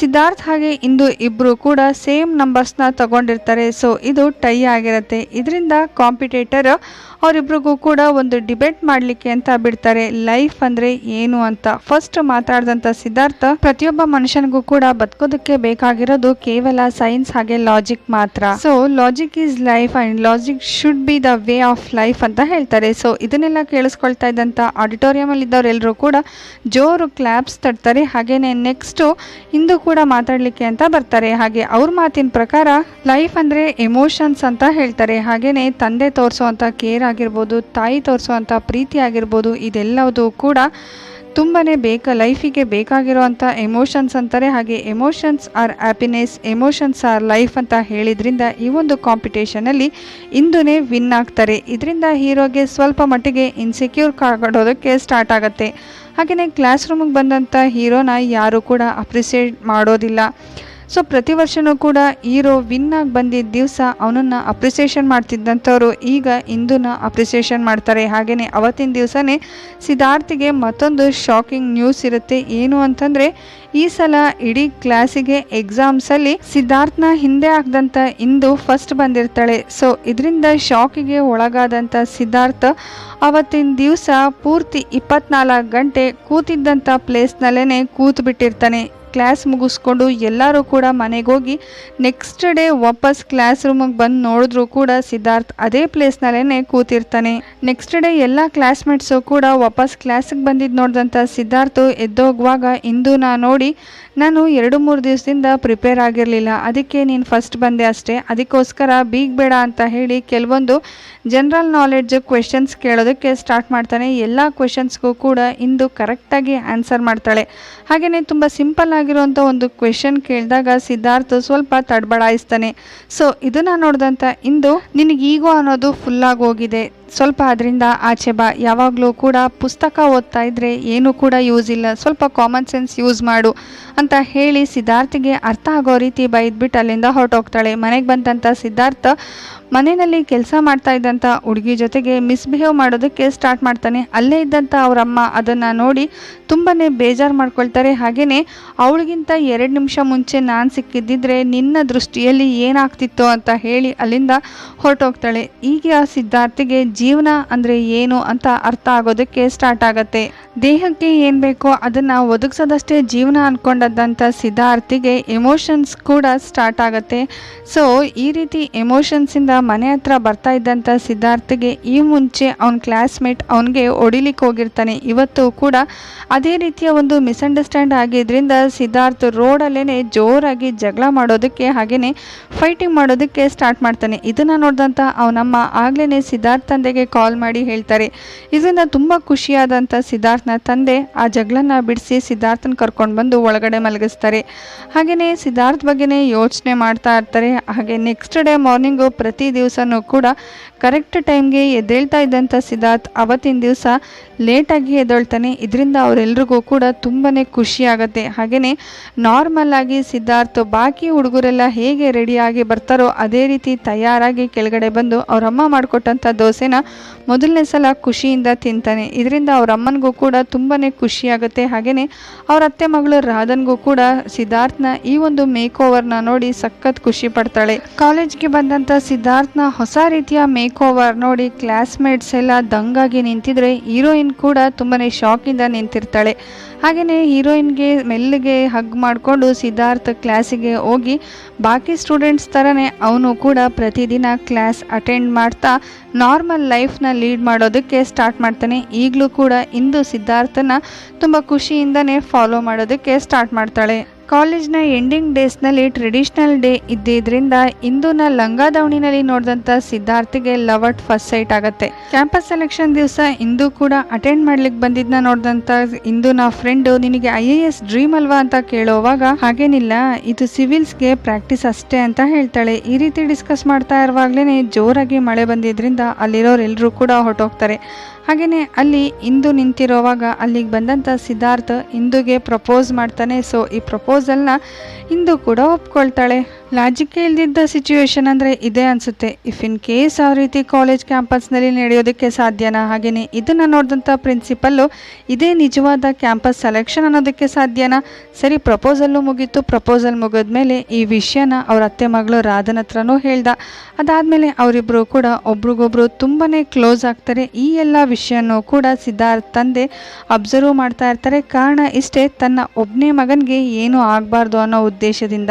[SPEAKER 1] ಸಿದ್ಧಾರ್ಥ್ ಹಾಗೆ ಇಂದು ಇಬ್ಬರು ಕೂಡ ಸೇಮ್ ನಂಬರ್ಸ್ನ ತಗೊಂಡಿರ್ತಾರೆ. ಸೊ ಇದು ಟೈ ಆಗಿರುತ್ತೆ. ಇದರಿಂದ ಕಾಂಪಿಟೇಟರ್ ಅವರಿಬ್ರಿಗೂ ಕೂಡ ಒಂದು ಡಿಬೇಟ್ ಮಾಡಲಿಕ್ಕೆ ಅಂತ ಬಿಡ್ತಾರೆ. ಲೈಫ್ ಅಂದರೆ ಏನು ಅಂತ. ಫಸ್ಟ್ ಮಾತಾಡಿದಂಥ ಸಿದ್ಧಾರ್ಥ ಪ್ರತಿಯೊಬ್ಬ ಮನುಷ್ಯನಿಗೂ ಕೂಡ ಬದುಕೋದಕ್ಕೆ ಬೇಕಾಗಿರೋದು ಕೇವಲ ಸೈನ್ಸ್ ಹಾಗೆ ಲಾಜಿಕ್ ಮಾತ್ರ. So logic is life and logic should be the way of life ಅಂತ ಹೇಳ್ತಾರೆ. ಸೊ ಇದನ್ನೆಲ್ಲ ಕೇಳಿಸ್ಕೊಳ್ತಾ ಇದ್ದಂಥ ಆಡಿಟೋರಿಯಂ ಅಲ್ಲಿ ಇದ್ದವರೆಲ್ಲರೂ ಕೂಡ ಜೋರು ಕ್ಲಾಪ್ಸ್ ತಡ್ತಾರೆ. ಹಾಗೇನೆ ನೆಕ್ಸ್ಟು ಇಂದು ಕೂಡ ಮಾತಾಡಲಿಕ್ಕೆ ಅಂತ ಬರ್ತಾರೆ. ಹಾಗೆ ಅವ್ರ ಮಾತಿನ ಪ್ರಕಾರ ಲೈಫ್ ಅಂದರೆ ಎಮೋಷನ್ಸ್ ಅಂತ ಹೇಳ್ತಾರೆ. ಹಾಗೇನೆ ತಂದೆ ತೋರಿಸುವಂಥ ಕೇರ್ ಆಗಿರ್ಬೋದು, ತಾಯಿ ತೋರಿಸುವಂಥ ಪ್ರೀತಿ ಆಗಿರ್ಬೋದು, ಇದೆಲ್ಲವೂ ಕೂಡ ತುಂಬಾ ಬೇಕ ಲೈಫಿಗೆ ಬೇಕಾಗಿರುವಂಥ ಎಮೋಷನ್ಸ್ ಅಂತಾರೆ. ಹಾಗೆ emotions are happiness, emotions are life ಅಂತ ಹೇಳಿದ್ರಿಂದ ಈ ಒಂದು ಕಾಂಪಿಟೇಷನಲ್ಲಿ ಇಂದುನೇ ವಿನ್ ಆಗ್ತಾರೆ. ಇದರಿಂದ ಹೀರೋಗೆ ಸ್ವಲ್ಪ ಮಟ್ಟಿಗೆ ಇನ್ಸೆಕ್ಯೂರ್ ಕಾಡೋದಕ್ಕೆ ಸ್ಟಾರ್ಟ್ ಆಗುತ್ತೆ. ಹಾಗೆಯೇ ಕ್ಲಾಸ್ ರೂಮಿಗೆ ಬಂದಂಥ ಹೀರೋನ ಯಾರೂ ಕೂಡ ಅಪ್ರಿಸಿಯೇಟ್ ಮಾಡೋದಿಲ್ಲ. ಸೊ ಪ್ರತಿ ವರ್ಷನೂ ಕೂಡ ಹೀರೋ ವಿನ್ ಆಗಿ ಬಂದಿದ್ದ ದಿವಸ ಅವನನ್ನು ಅಪ್ರಿಸಿಯೇಷನ್ ಮಾಡ್ತಿದ್ದಂಥವ್ರು ಈಗ ಇಂದುನ ಅಪ್ರಿಸಿಯೇಷನ್ ಮಾಡ್ತಾರೆ. ಹಾಗೆಯೇ ಅವತ್ತಿನ ದಿವಸನೇ ಸಿದ್ಧಾರ್ಥಿಗೆ ಮತ್ತೊಂದು ಶಾಕಿಂಗ್ ನ್ಯೂಸ್ ಇರುತ್ತೆ. ಏನು ಅಂತಂದರೆ, ಈ ಸಲ ಇಡೀ ಕ್ಲಾಸಿಗೆ ಎಕ್ಸಾಮ್ಸಲ್ಲಿ ಸಿದ್ಧಾರ್ಥನ ಹಿಂದೆ ಆಗದಂಥ ಇಂದು ಫಸ್ಟ್ ಬಂದಿರ್ತಾಳೆ. ಸೊ ಇದರಿಂದ ಶಾಕಿಗೆ ಒಳಗಾದಂಥ ಸಿದ್ಧಾರ್ಥ ಅವತ್ತಿನ ದಿವಸ ಪೂರ್ತಿ ಇಪ್ಪತ್ನಾಲ್ಕು ಗಂಟೆ ಕೂತಿದ್ದಂಥ ಪ್ಲೇಸ್ನಲ್ಲೇ ಕೂತು ಬಿಟ್ಟಿರ್ತಾನೆ ಕ್ಲಾಸ್ ಮುಗಿಸ್ಕೊಂಡು ಎಲ್ಲರೂ ಕೂಡ ಮನೆಗೆ ಹೋಗಿ ನೆಕ್ಸ್ಟ್ ಡೇ ವಾಪಸ್ ಕ್ಲಾಸ್ ರೂಮಿಗೆ ಬಂದು ನೋಡಿದ್ರು ಕೂಡ ಸಿದ್ಧಾರ್ಥ್ ಅದೇ ಪ್ಲೇಸ್ನಲ್ಲೇ ಕೂತಿರ್ತಾನೆ. ನೆಕ್ಸ್ಟ್ ಡೇ ಎಲ್ಲ ಕ್ಲಾಸ್ಮೇಟ್ಸು ಕೂಡ ವಾಪಸ್ ಕ್ಲಾಸಿಗೆ ಬಂದಿದ್ದು ನೋಡಿದಂಥ ಸಿದ್ಧಾರ್ಥ್ ಎದ್ದೋಗುವಾಗ ನಾ ನೋಡಿ, ನಾನು ಎರಡು ಮೂರು ದಿವಸದಿಂದ ಪ್ರಿಪೇರ್ ಆಗಿರಲಿಲ್ಲ, ಅದಕ್ಕೆ ನೀನು ಫಸ್ಟ್ ಬಂದೆ ಅಷ್ಟೇ, ಅದಕ್ಕೋಸ್ಕರ ಬೀಗ್ ಬೇಡ ಅಂತ ಹೇಳಿ ಕೆಲವೊಂದು ಜನರಲ್ ನಾಲೆಡ್ಜ್ ಕ್ವೆಶನ್ಸ್ ಕೇಳೋದಕ್ಕೆ ಸ್ಟಾರ್ಟ್ ಮಾಡ್ತಾನೆ. ಎಲ್ಲ ಕ್ವೆಶನ್ಸ್ಗೂ ಕೂಡ ಇಂದು ಕರೆಕ್ಟಾಗಿ ಆನ್ಸರ್ ಮಾಡ್ತಾಳೆ. ಹಾಗೆಯೇ ತುಂಬ ಸಿಂಪಲ್ ಆಗಿರುವಂಥ ಒಂದು ಕ್ವೆಶನ್ ಕೇಳಿದಾಗ ಸಿದ್ಧಾರ್ಥ ಸ್ವಲ್ಪ ತಡಬಡಾಯಿಸ್ತಾನೆ. ಸೊ ಇದನ್ನು ನೋಡಿದಂಥ ಇಂದು ನಿನಗೆ ಈಗೋ ಅನ್ನೋದು ಫುಲ್ಲಾಗಿ ಹೋಗಿದೆ. ಸ್ವಲ್ಪ ಅದರಿಂದ ಆಚೆ ಬಾ. ಯಾವಾಗಲೂ ಕೂಡ ಪುಸ್ತಕ ಓದ್ತಾ ಇದ್ದರೆ ಏನೂ ಕೂಡ ಯೂಸ್ ಇಲ್ಲ. ಸ್ವಲ್ಪ ಕಾಮನ್ ಸೆನ್ಸ್ ಯೂಸ್ ಮಾಡು ಅಂತ ಹೇಳಿ ಸಿದ್ಧಾರ್ಥಿಗೆ ಅರ್ಥ ಆಗೋ ರೀತಿ ಬೈದ್ಬಿಟ್ಟು ಅಲ್ಲಿಂದ ಹೊರಟೋಗ್ತಾಳೆ. ಮನೆಗೆ ಬಂದಂಥ ಸಿದ್ಧಾರ್ಥ ಮನೆಯಲ್ಲಿ ಕೆಲಸ ಮಾಡ್ತಾ ಇದ್ದಂಥ ಹುಡುಗಿ ಜೊತೆಗೆ ಮಿಸ್ಬಿಹೇವ್ ಮಾಡೋದಕ್ಕೆ ಸ್ಟಾರ್ಟ್ ಮಾಡ್ತಾನೆ. ಅಲ್ಲೇ ಇದ್ದಂಥ ಅವರಮ್ಮ ಅದನ್ನು ನೋಡಿ ತುಂಬಾ ಬೇಜಾರು ಮಾಡ್ಕೊಳ್ತಾರೆ. ಹಾಗೆಯೇ ಅವಳಿಗಿಂತ ಎರಡು ನಿಮಿಷ ಮುಂಚೆ ನಾನು ಸಿಕ್ಕಿದ್ದಿದ್ರೆ ನಿನ್ನ ದೃಷ್ಟಿಯಲ್ಲಿ ಏನಾಗ್ತಿತ್ತು ಅಂತ ಹೇಳಿ ಅಲ್ಲಿಂದ ಹೊರಟೋಗ್ತಾಳೆ. ಈಗ ಸಿದ್ಧಾರ್ಥಿಗೆ ಜೀವನ ಅಂದರೆ ಏನು ಅಂತ ಅರ್ಥ ಆಗೋದಕ್ಕೆ ಸ್ಟಾರ್ಟ್ ಆಗುತ್ತೆ. ದೇಹಕ್ಕೆ ಏನು ಬೇಕೋ ಅದನ್ನು ಒದಗಿಸೋದಷ್ಟೇ ಜೀವನ ಅಂದ್ಕೊಂಡದ್ದಂಥ ಸಿದ್ಧಾರ್ಥಿಗೆ ಎಮೋಷನ್ಸ್ ಕೂಡ ಸ್ಟಾರ್ಟ್ ಆಗುತ್ತೆ. ಸೊ ಈ ರೀತಿ ಎಮೋಷನ್ಸಿಂದ ಮನೆ ಹತ್ರ ಬರ್ತಾ ಇದ್ದಂಥ ಸಿದ್ಧಾರ್ಥಿಗೆ ಈ ಮುಂಚೆ ಅವನ ಕ್ಲಾಸ್ಮೇಟ್ ಅವನಿಗೆ ಹೊಡಿಲಿಕ್ಕೆ ಹೋಗಿರ್ತಾನೆ. ಇವತ್ತು ಕೂಡ ಅದೇ ರೀತಿಯ ಒಂದು ಮಿಸ್ಅಂಡರ್ಸ್ಟ್ಯಾಂಡ್ ಆಗಿದ್ರಿಂದ ಸಿದ್ಧಾರ್ಥ್ ರೋಡಲ್ಲೇ ಜೋರಾಗಿ ಜಗಳ ಮಾಡೋದಕ್ಕೆ ಹಾಗೆಯೇ ಫೈಟಿಂಗ್ ಮಾಡೋದಕ್ಕೆ ಸ್ಟಾರ್ಟ್ ಮಾಡ್ತಾನೆ. ಇದನ್ನು ನೋಡಿದಂಥ ಅವನಮ್ಮ ಆಗ್ಲೇ ಸಿದ್ಧಾರ್ಥ್ ತಂದೆಗೆ ಕಾಲ್ ಮಾಡಿ ಹೇಳ್ತಾರೆ ಇದರಿಂದ ತುಂಬ ಖುಷಿಯಾದಂಥ ಸಿದ್ಧಾರ್ಥನ ತಂದೆ ಆ ಜಗಳನ್ನ ಬಿಡಿಸಿ ಸಿದ್ಧಾರ್ಥನ ಕರ್ಕೊಂಡು ಬಂದು ಒಳಗಡೆ ಮಲಗಿಸ್ತಾರೆ. ಹಾಗೆಯೇ ಸಿದ್ಧಾರ್ಥ ಬಗ್ಗೆನೇ ಯೋಚನೆ ಮಾಡ್ತಾ ಇರ್ತಾರೆ. ಹಾಗೆ ನೆಕ್ಸ್ಟ್ ಡೇ ಮಾರ್ನಿಂಗು ಪ್ರತಿ ದಿವಸನೂ ಕೂಡ ಕರೆಕ್ಟ್ ಟೈಮ್ಗೆ ಎದ್ದೇಳ್ತಾ ಇದ್ದಂಥ ಸಿದ್ಧಾರ್ಥ್ ಅವತ್ತಿನ ದಿವಸ ಲೇಟಾಗಿ ಎದ್ದೇಳ್ತಾನೆ. ಇದರಿಂದ ಅವರೆಲ್ರಿಗೂ ಕೂಡ ತುಂಬಾ ಖುಷಿ ಆಗುತ್ತೆ. ಹಾಗೆಯೇ ನಾರ್ಮಲ್ ಆಗಿ ಸಿದ್ಧಾರ್ಥ್ ಬಾಕಿ ಹುಡುಗರೆಲ್ಲ ಹೇಗೆ ರೆಡಿಯಾಗಿ ಬರ್ತಾರೋ ಅದೇ ರೀತಿ ತಯಾರಾಗಿ ಕೆಳಗಡೆ ಬಂದು ಅವರಮ್ಮ ಮಾಡಿಕೊಟ್ಟಂಥ ದೋಸೆನ ಮೊದಲನೇ ಸಲ ಖುಷಿಯಿಂದ ತಿಂತಾನೆ. ಇದರಿಂದ ಅವರಮ್ಮನಿಗೂ ಕೂಡ ತುಂಬಾ ಖುಷಿ ಆಗುತ್ತೆ. ಹಾಗೆಯೇ ಅವ್ರ ಅತ್ತೆ ಮಗಳು ರಾಧನ್ಗೂ ಕೂಡ ಸಿದ್ಧಾರ್ಥ್ನ ಈ ಒಂದು ಮೇಕ್ ಓವರ್ನ ನೋಡಿ ಸಖತ್ ಖುಷಿ ಪಡ್ತಾಳೆ. ಕಾಲೇಜ್ಗೆ ಬಂದಂಥ ಸಿದ್ಧಾರ್ಥ್ನ ಹೊಸ ರೀತಿಯ ಮೇಕ್ ಓವರ್ ನೋಡಿ ಕ್ಲಾಸ್ಮೇಟ್ಸ್ ಎಲ್ಲ ದಂಗಾಗಿ ನಿಂತಿದ್ರೆ ಹೀರೋಯಿನ್ ಕೂಡ ತುಂಬಾ ಶಾಕಿಂದ ನಿಂತಿರ್ತಾಳೆ. ಹಾಗೆಯೇ ಹೀರೋಯಿನ್ಗೆ ಮೆಲ್ಲಿಗೆ ಹಗ್ ಮಾಡಿಕೊಂಡು ಸಿದ್ಧಾರ್ಥ ಕ್ಲಾಸಿಗೆ ಹೋಗಿ, ಬಾಕಿ ಸ್ಟೂಡೆಂಟ್ಸ್ ಥರನೇ ಅವನು ಕೂಡ ಪ್ರತಿದಿನ ಕ್ಲಾಸ್ ಅಟೆಂಡ್ ಮಾಡ್ತಾ ನಾರ್ಮಲ್ ಲೈಫ್ನ ಲೀಡ್ ಮಾಡೋದಕ್ಕೆ ಸ್ಟಾರ್ಟ್ ಮಾಡ್ತಾನೆ. ಈಗಲೂ ಕೂಡ ಇಂದು ಸಿದ್ಧಾರ್ಥನ ತುಂಬ ಖುಷಿಯಿಂದನೇ ಫಾಲೋ ಮಾಡೋದಕ್ಕೆ ಸ್ಟಾರ್ಟ್ ಮಾಡ್ತಾಳೆ. ಕಾಲೇಜ್ನ ಎಂಡಿಂಗ್ ಡೇಸ್ನಲ್ಲಿ ಟ್ರೆಡಿಷ್ನಲ್ ಡೇ ಇದ್ದಿದ್ರಿಂದ ಇಂದುನ ಲಂಗಾ ದವಣಿನಲ್ಲಿ ನೋಡಿದಂಥ ಸಿದ್ಧಾರ್ಥಿಗೆ ಲವ್ ಅಟ್ ಫಸ್ಟ್ ಸೈಟ್ ಆಗುತ್ತೆ. ಕ್ಯಾಂಪಸ್ ಸೆಲೆಕ್ಷನ್ ದಿವಸ ಇಂದು ಕೂಡ ಅಟೆಂಡ್ ಮಾಡ್ಲಿಕ್ಕೆ ಬಂದಿದ್ನ ನೋಡಿದಂಥ ಇಂದುನ ಫ್ರೆಂಡು, ನಿನಗೆ ಐ ಎ ಎಸ್ ಡ್ರೀಮ್ ಅಲ್ವಾ ಅಂತ ಕೇಳೋವಾಗ, ಹಾಗೇನಿಲ್ಲ, ಇದು ಸಿವಿಲ್ಸ್ಗೆ ಪ್ರಾಕ್ಟೀಸ್ ಅಷ್ಟೇ ಅಂತ ಹೇಳ್ತಾಳೆ. ಈ ರೀತಿ ಡಿಸ್ಕಸ್ ಮಾಡ್ತಾ ಇರುವಾಗಲೇ ಜೋರಾಗಿ ಮಳೆ ಬಂದಿದ್ರಿಂದ ಅಲ್ಲಿರೋರೆಲ್ಲರೂ ಕೂಡ ಹೊರಟೋಗ್ತಾರೆ. ಹಾಗೆಯೇ ಅಲ್ಲಿ ಇಂದು ನಿಂತಿರೋವಾಗ ಅಲ್ಲಿಗೆ ಬಂದಂಥ ಸಿದ್ಧಾರ್ಥ ಇಂದುಗೆ ಪ್ರಪೋಸ್ ಮಾಡ್ತಾನೆ. ಸೊ ಈ ಪ್ರಪೋಸಲ್ನ ಇಂದು ಕೂಡ ಒಪ್ಕೊಳ್ತಾಳೆ. ಲಾಜಿಕ್ಕೆ ಇಲ್ದಿದ್ದ ಸಿಚುವೇಶನ್ ಅಂದರೆ ಇದೇ ಅನಿಸುತ್ತೆ. ಇಫ್ ಇನ್ ಕೇಸ್ ಆ ರೀತಿ ಕಾಲೇಜ್ ಕ್ಯಾಂಪಸ್ನಲ್ಲಿ ನಡೆಯೋದಕ್ಕೆ ಸಾಧ್ಯನಾ? ಹಾಗೆಯೇ ಇದನ್ನು ನೋಡಿದಂಥ ಪ್ರಿನ್ಸಿಪಲ್ಲು ಇದೇ ನಿಜವಾದ ಕ್ಯಾಂಪಸ್ ಸೆಲೆಕ್ಷನ್ ಅನ್ನೋದಕ್ಕೆ ಸಾಧ್ಯನಾ? ಸರಿ ಪ್ರಪೋಸಲ್ಲು ಮುಗೀತು. ಪ್ರಪೋಸಲ್ ಮುಗಿದ ಮೇಲೆ ಈ ವಿಷಯನ ಅವ್ರ ಅತ್ತೆ ಮಗಳು ರಾಧನ ಹತ್ರನೂ ಹೇಳ್ದ. ಅದಾದಮೇಲೆ ಅವರಿಬ್ಬರು ಕೂಡ ಒಬ್ರಿಗೊಬ್ರು ತುಂಬಾ ಕ್ಲೋಸ್ ಆಗ್ತಾರೆ. ಈ ಎಲ್ಲ ವಿಷಯನೂ ಕೂಡ ಸಿದ್ಧಾರ್ಥ ತಂದೆ ಅಬ್ಸರ್ವ್ ಮಾಡ್ತಾ ಇರ್ತಾರೆ. ಕಾರಣ ಇಷ್ಟೇ, ತನ್ನ ಒಬ್ಬನೇ ಮಗನಿಗೆ ಏನೂ ಆಗಬಾರ್ದು ಅನ್ನೋ ಉದ್ದೇಶದಿಂದ.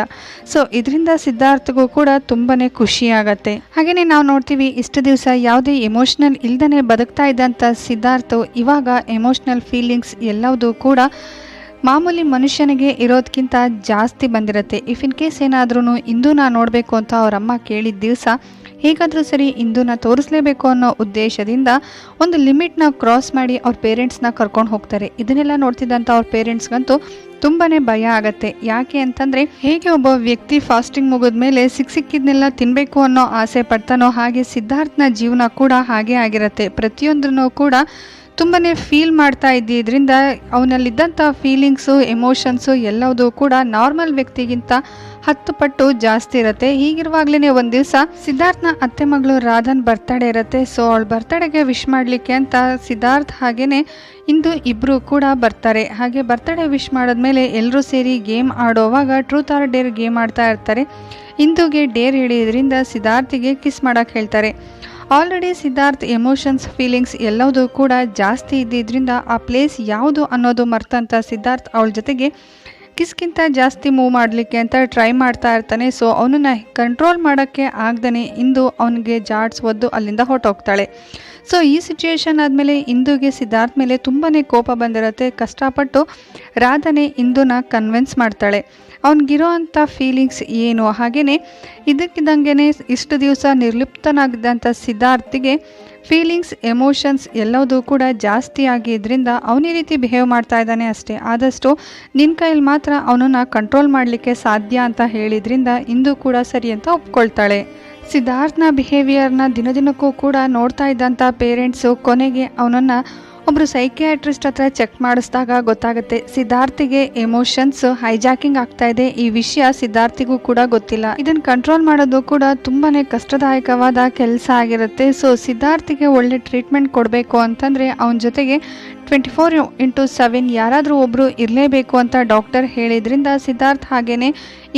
[SPEAKER 1] ಸೊ ಇದರಿಂದ ಸಿದ್ಧಾರ್ಥಗೂ ಕೂಡ ತುಂಬಾನೇ ಖುಷಿ ಆಗತ್ತೆ. ಹಾಗೆಯೇ ನಾವು ನೋಡ್ತೀವಿ ಇಷ್ಟು ದಿವಸ ಯಾವುದೇ ಎಮೋಷ್ನಲ್ ಇಲ್ದನೆ ಬದುಕ್ತಾ ಇದ್ದಂಥ ಸಿದ್ಧಾರ್ಥ್ ಇವಾಗ ಎಮೋಷ್ನಲ್ ಫೀಲಿಂಗ್ಸ್ ಎಲ್ಲವೂ ಕೂಡ ಮಾಮೂಲಿ ಮನುಷ್ಯನಿಗೆ ಇರೋದಕ್ಕಿಂತ ಜಾಸ್ತಿ ಬಂದಿರುತ್ತೆ. ಇಫ್ ಇನ್ ಕೇಸ್ ಏನಾದ್ರೂ ಇಂದು ನಾ ನೋಡಬೇಕು ಅಂತ ಅವರಮ್ಮ ಕೇಳಿದ ದಿವಸ ಹೇಗಾದರೂ ಸರಿ ಇಂದುನ ತೋರಿಸ್ಲೇಬೇಕು ಅನ್ನೋ ಉದ್ದೇಶದಿಂದ ಒಂದು ಲಿಮಿಟ್ನ ಕ್ರಾಸ್ ಮಾಡಿ ಅವ್ರ ಪೇರೆಂಟ್ಸ್ನ ಕರ್ಕೊಂಡು ಹೋಗ್ತಾರೆ. ಇದನ್ನೆಲ್ಲ ನೋಡ್ತಿದ್ದಂಥ ಅವ್ರ ಪೇರೆಂಟ್ಸ್ಗಂತೂ ತುಂಬಾ ಭಯ ಆಗುತ್ತೆ. ಯಾಕೆ ಅಂತಂದರೆ ಹೇಗೆ ಒಬ್ಬ ವ್ಯಕ್ತಿ ಫಾಸ್ಟಿಂಗ್ ಮುಗಿದ ಮೇಲೆ ಸಿಕ್ ಸಿಕ್ಕಿದ್ನೆಲ್ಲ ತಿನ್ನಬೇಕು ಅನ್ನೋ ಆಸೆ ಪಡ್ತಾನೋ ಹಾಗೆ ಸಿದ್ಧಾರ್ಥನ ಜೀವನ ಕೂಡ ಹಾಗೆ ಆಗಿರುತ್ತೆ. ಪ್ರತಿಯೊಂದನ್ನು ಕೂಡ ತುಂಬಾ ಫೀಲ್ ಮಾಡ್ತಾ ಇದ್ದಿದ್ದರಿಂದ ಅವನಲ್ಲಿದ್ದಂಥ ಫೀಲಿಂಗ್ಸು ಎಮೋಷನ್ಸು ಎಲ್ಲವೂ ಕೂಡ ನಾರ್ಮಲ್ ವ್ಯಕ್ತಿಗಿಂತ ಹತ್ತು ಪಟ್ಟು ಜಾಸ್ತಿ ಇರುತ್ತೆ. ಹೀಗಿರುವಾಗ್ಲೇ ಒಂದು ದಿವಸ ಸಿದ್ಧಾರ್ಥನ ಅತ್ತೆ ಮಗಳು ರಾಧನ್ ಬರ್ತಡೇ ಇರುತ್ತೆ. ಸೊ ಅವಳು ಬರ್ತಡೇಗೆ ವಿಶ್ ಮಾಡಲಿಕ್ಕೆ ಅಂತ ಸಿದ್ಧಾರ್ಥ್ ಹಾಗೇ ಇಂದು ಇಬ್ಬರು ಕೂಡ ಬರ್ತಾರೆ. ಹಾಗೆ ಬರ್ತಡೇ ವಿಶ್ ಮಾಡಿದ್ಮೇಲೆ ಎಲ್ಲರೂ ಸೇರಿ ಗೇಮ್ ಆಡೋವಾಗ ಟ್ರೂತ್ ಆರ್ ಡೇರ್ ಗೇಮ್ ಆಡ್ತಾ ಇರ್ತಾರೆ. ಇಂದುಗೆ ಡೇರ್ ಹಿಡಿಯೋದ್ರಿಂದ ಸಿದ್ಧಾರ್ಥಿಗೆ ಕಿಸ್ ಮಾಡೋಕ್ಕೆ ಹೇಳ್ತಾರೆ. ಆಲ್ರೆಡಿ ಸಿದ್ಧಾರ್ಥ್ ಎಮೋಷನ್ಸ್ ಫೀಲಿಂಗ್ಸ್ ಎಲ್ಲವೂ ಕೂಡ ಜಾಸ್ತಿ ಇದ್ದಿದ್ದರಿಂದ ಆ ಪ್ಲೇಸ್ ಯಾವುದು ಅನ್ನೋದು ಮರ್ತಂತ ಸಿದ್ಧಾರ್ಥ್ ಅವಳ ಜೊತೆಗೆ ಕಿಸ್ಗಿಂತ ಜಾಸ್ತಿ ಮೂವ್ ಮಾಡಲಿಕ್ಕೆ ಅಂತ ಟ್ರೈ ಮಾಡ್ತಾ ಇರ್ತಾನೆ. ಸೊ ಅವನನ್ನ ಕಂಟ್ರೋಲ್ ಮಾಡೋಕ್ಕೆ ಆಗ್ದೇ ಇಂದು ಅವನಿಗೆ ಜಾಡ್ಸ್ ಒದ್ದು ಅಲ್ಲಿಂದ ಹೊರಟೋಗ್ತಾಳೆ. ಸೊ ಈ ಸಿಚುಯೇಷನ್ ಆದಮೇಲೆ ಇಂದುಗೆ ಸಿದ್ಧಾರ್ಥ್ ಮೇಲೆ ತುಂಬಾ ಕೋಪ ಬಂದಿರುತ್ತೆ. ಕಷ್ಟಪಟ್ಟು ರಾಧನೆ ಇಂದುನ ಕನ್ವಿನ್ಸ್ ಮಾಡ್ತಾಳೆ. ಅವನಿಗಿರೋ ಅಂಥ ಫೀಲಿಂಗ್ಸ್ ಏನು? ಹಾಗೆಯೇ ಇದಕ್ಕಿದ್ದಂಗೆ ಇಷ್ಟು ದಿವಸ ನಿರ್ಲಿಪ್ತನಾಗಿದ್ದಂಥ ಸಿದ್ಧಾರ್ಥಿಗೆ ಫೀಲಿಂಗ್ಸ್ ಎಮೋಷನ್ಸ್ ಎಲ್ಲದೂ ಕೂಡ ಜಾಸ್ತಿ ಆಗಿದ್ದರಿಂದ ಅವನ ರೀತಿ ಬಿಹೇವ್ ಮಾಡ್ತಾ ಇದ್ದಾನೆ ಅಷ್ಟೇ. ಆದಷ್ಟು ನಿನ್ನ ಕೈಯಲ್ಲಿ ಮಾತ್ರ ಅವನನ್ನು ಕಂಟ್ರೋಲ್ ಮಾಡಲಿಕ್ಕೆ ಸಾಧ್ಯ ಅಂತ ಹೇಳಿದ್ರಿಂದ ಇಂದು ಕೂಡ ಸರಿ ಅಂತ ಒಪ್ಕೊಳ್ತಾಳೆ. ಸಿದ್ಧಾರ್ಥನ ಬಿಹೇವಿಯರ್ನ ದಿನದಿನಕ್ಕೂ ಕೂಡ ನೋಡ್ತಾ ಇದ್ದಂಥ ಪೇರೆಂಟ್ಸು ಕೊನೆಗೆ ಅವನನ್ನು ಒಬ್ಬರು ಸೈಕಿಯಾಟ್ರಿಸ್ಟ್ ಹತ್ರ ಚೆಕ್ ಮಾಡಿಸಿದಾಗ ಗೊತ್ತಾಗುತ್ತೆ ಸಿದ್ಧಾರ್ಥಿಗೆ ಎಮೋಷನ್ಸ್ ಹೈಜಾಕಿಂಗ್ ಆಗ್ತಾ ಇದೆ. ಈ ವಿಷಯ ಸಿದ್ಧಾರ್ಥಿಗೂ ಕೂಡ ಗೊತ್ತಿಲ್ಲ. ಇದನ್ನ ಕಂಟ್ರೋಲ್ ಮಾಡೋದು ಕೂಡ ತುಂಬಾನೇ ಕಷ್ಟದಾಯಕವಾದ ಕೆಲಸ ಆಗಿರುತ್ತೆ. ಸೊ ಸಿದ್ಧಾರ್ಥಿಗೆ ಒಳ್ಳೆ ಟ್ರೀಟ್ಮೆಂಟ್ ಕೊಡಬೇಕು ಅಂತಂದ್ರೆ ಅವನ ಜೊತೆಗೆ ಟ್ವೆಂಟಿ ಫೋರ್ ಇಂಟು ಸೆವೆನ್ ಯಾರಾದರೂ ಒಬ್ಬರು ಇರಲೇಬೇಕು ಅಂತ ಡಾಕ್ಟರ್ ಹೇಳಿದ್ರಿಂದ ಸಿದ್ಧಾರ್ಥ್ ಹಾಗೇನೆ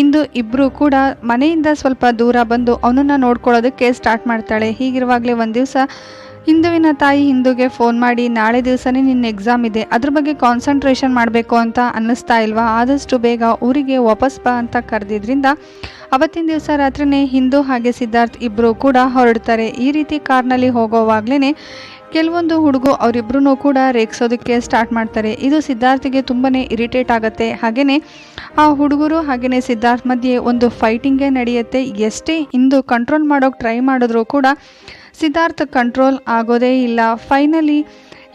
[SPEAKER 1] ಇಂದು ಇಬ್ಬರು ಕೂಡ ಮನೆಯಿಂದ ಸ್ವಲ್ಪ ದೂರ ಬಂದು ಅವನನ್ನು ನೋಡ್ಕೊಳ್ಳೋದಕ್ಕೆ ಸ್ಟಾರ್ಟ್ ಮಾಡ್ತಾಳೆ. ಹೀಗಿರುವಾಗಲೇ ಒಂದು ದಿವಸ ಹಿಂದುವಿನ ತಾಯಿ ಹಿಂದೂಗೆ ಫೋನ್ ಮಾಡಿ, ನಾಳೆ ದಿವಸನೇ ನಿನ್ನ ಎಕ್ಸಾಮ್ ಇದೆ. ಅದ್ರ ಬಗ್ಗೆ ಕಾನ್ಸಂಟ್ರೇಷನ್ ಮಾಡಬೇಕು ಅಂತ ಅನ್ನಿಸ್ತಾ ಇಲ್ವಾ? ಆದಷ್ಟು ಬೇಗ ಊರಿಗೆ ವಾಪಸ್ ಬಾ ಅಂತ ಕರೆದಿದ್ರಿಂದ ಅವತ್ತಿನ ದಿವಸ ರಾತ್ರಿನೇ ಹಿಂದೂ ಹಾಗೆ ಸಿದ್ಧಾರ್ಥ್ ಇಬ್ಬರು ಕೂಡ ಹೊರಡ್ತಾರೆ. ಈ ರೀತಿ ಕಾರ್ನಲ್ಲಿ ಹೋಗೋವಾಗ್ಲೇ ಕೆಲವೊಂದು ಹುಡುಗು ಅವರಿಬ್ಬರೂ ಕೂಡ ರೇಗಿಸೋದಕ್ಕೆ ಸ್ಟಾರ್ಟ್ ಮಾಡ್ತಾರೆ. ಇದು ಸಿದ್ಧಾರ್ಥಿಗೆ ತುಂಬಾ ಇರಿಟೇಟ್ ಆಗುತ್ತೆ. ಹಾಗೆಯೇ ಆ ಹುಡುಗರು ಹಾಗೆಯೇ ಸಿದ್ಧಾರ್ಥ್ ಮಧ್ಯೆ ಒಂದು ಫೈಟಿಂಗೇ ನಡೆಯುತ್ತೆ. ಎಷ್ಟೇ ಇಂದು ಕಂಟ್ರೋಲ್ ಮಾಡೋಕೆ ಟ್ರೈ ಮಾಡಿದ್ರು ಕೂಡ ಸಿದ್ಧಾರ್ಥ್ ಕಂಟ್ರೋಲ್ ಆಗೋದೇ ಇಲ್ಲ. ಫೈನಲಿ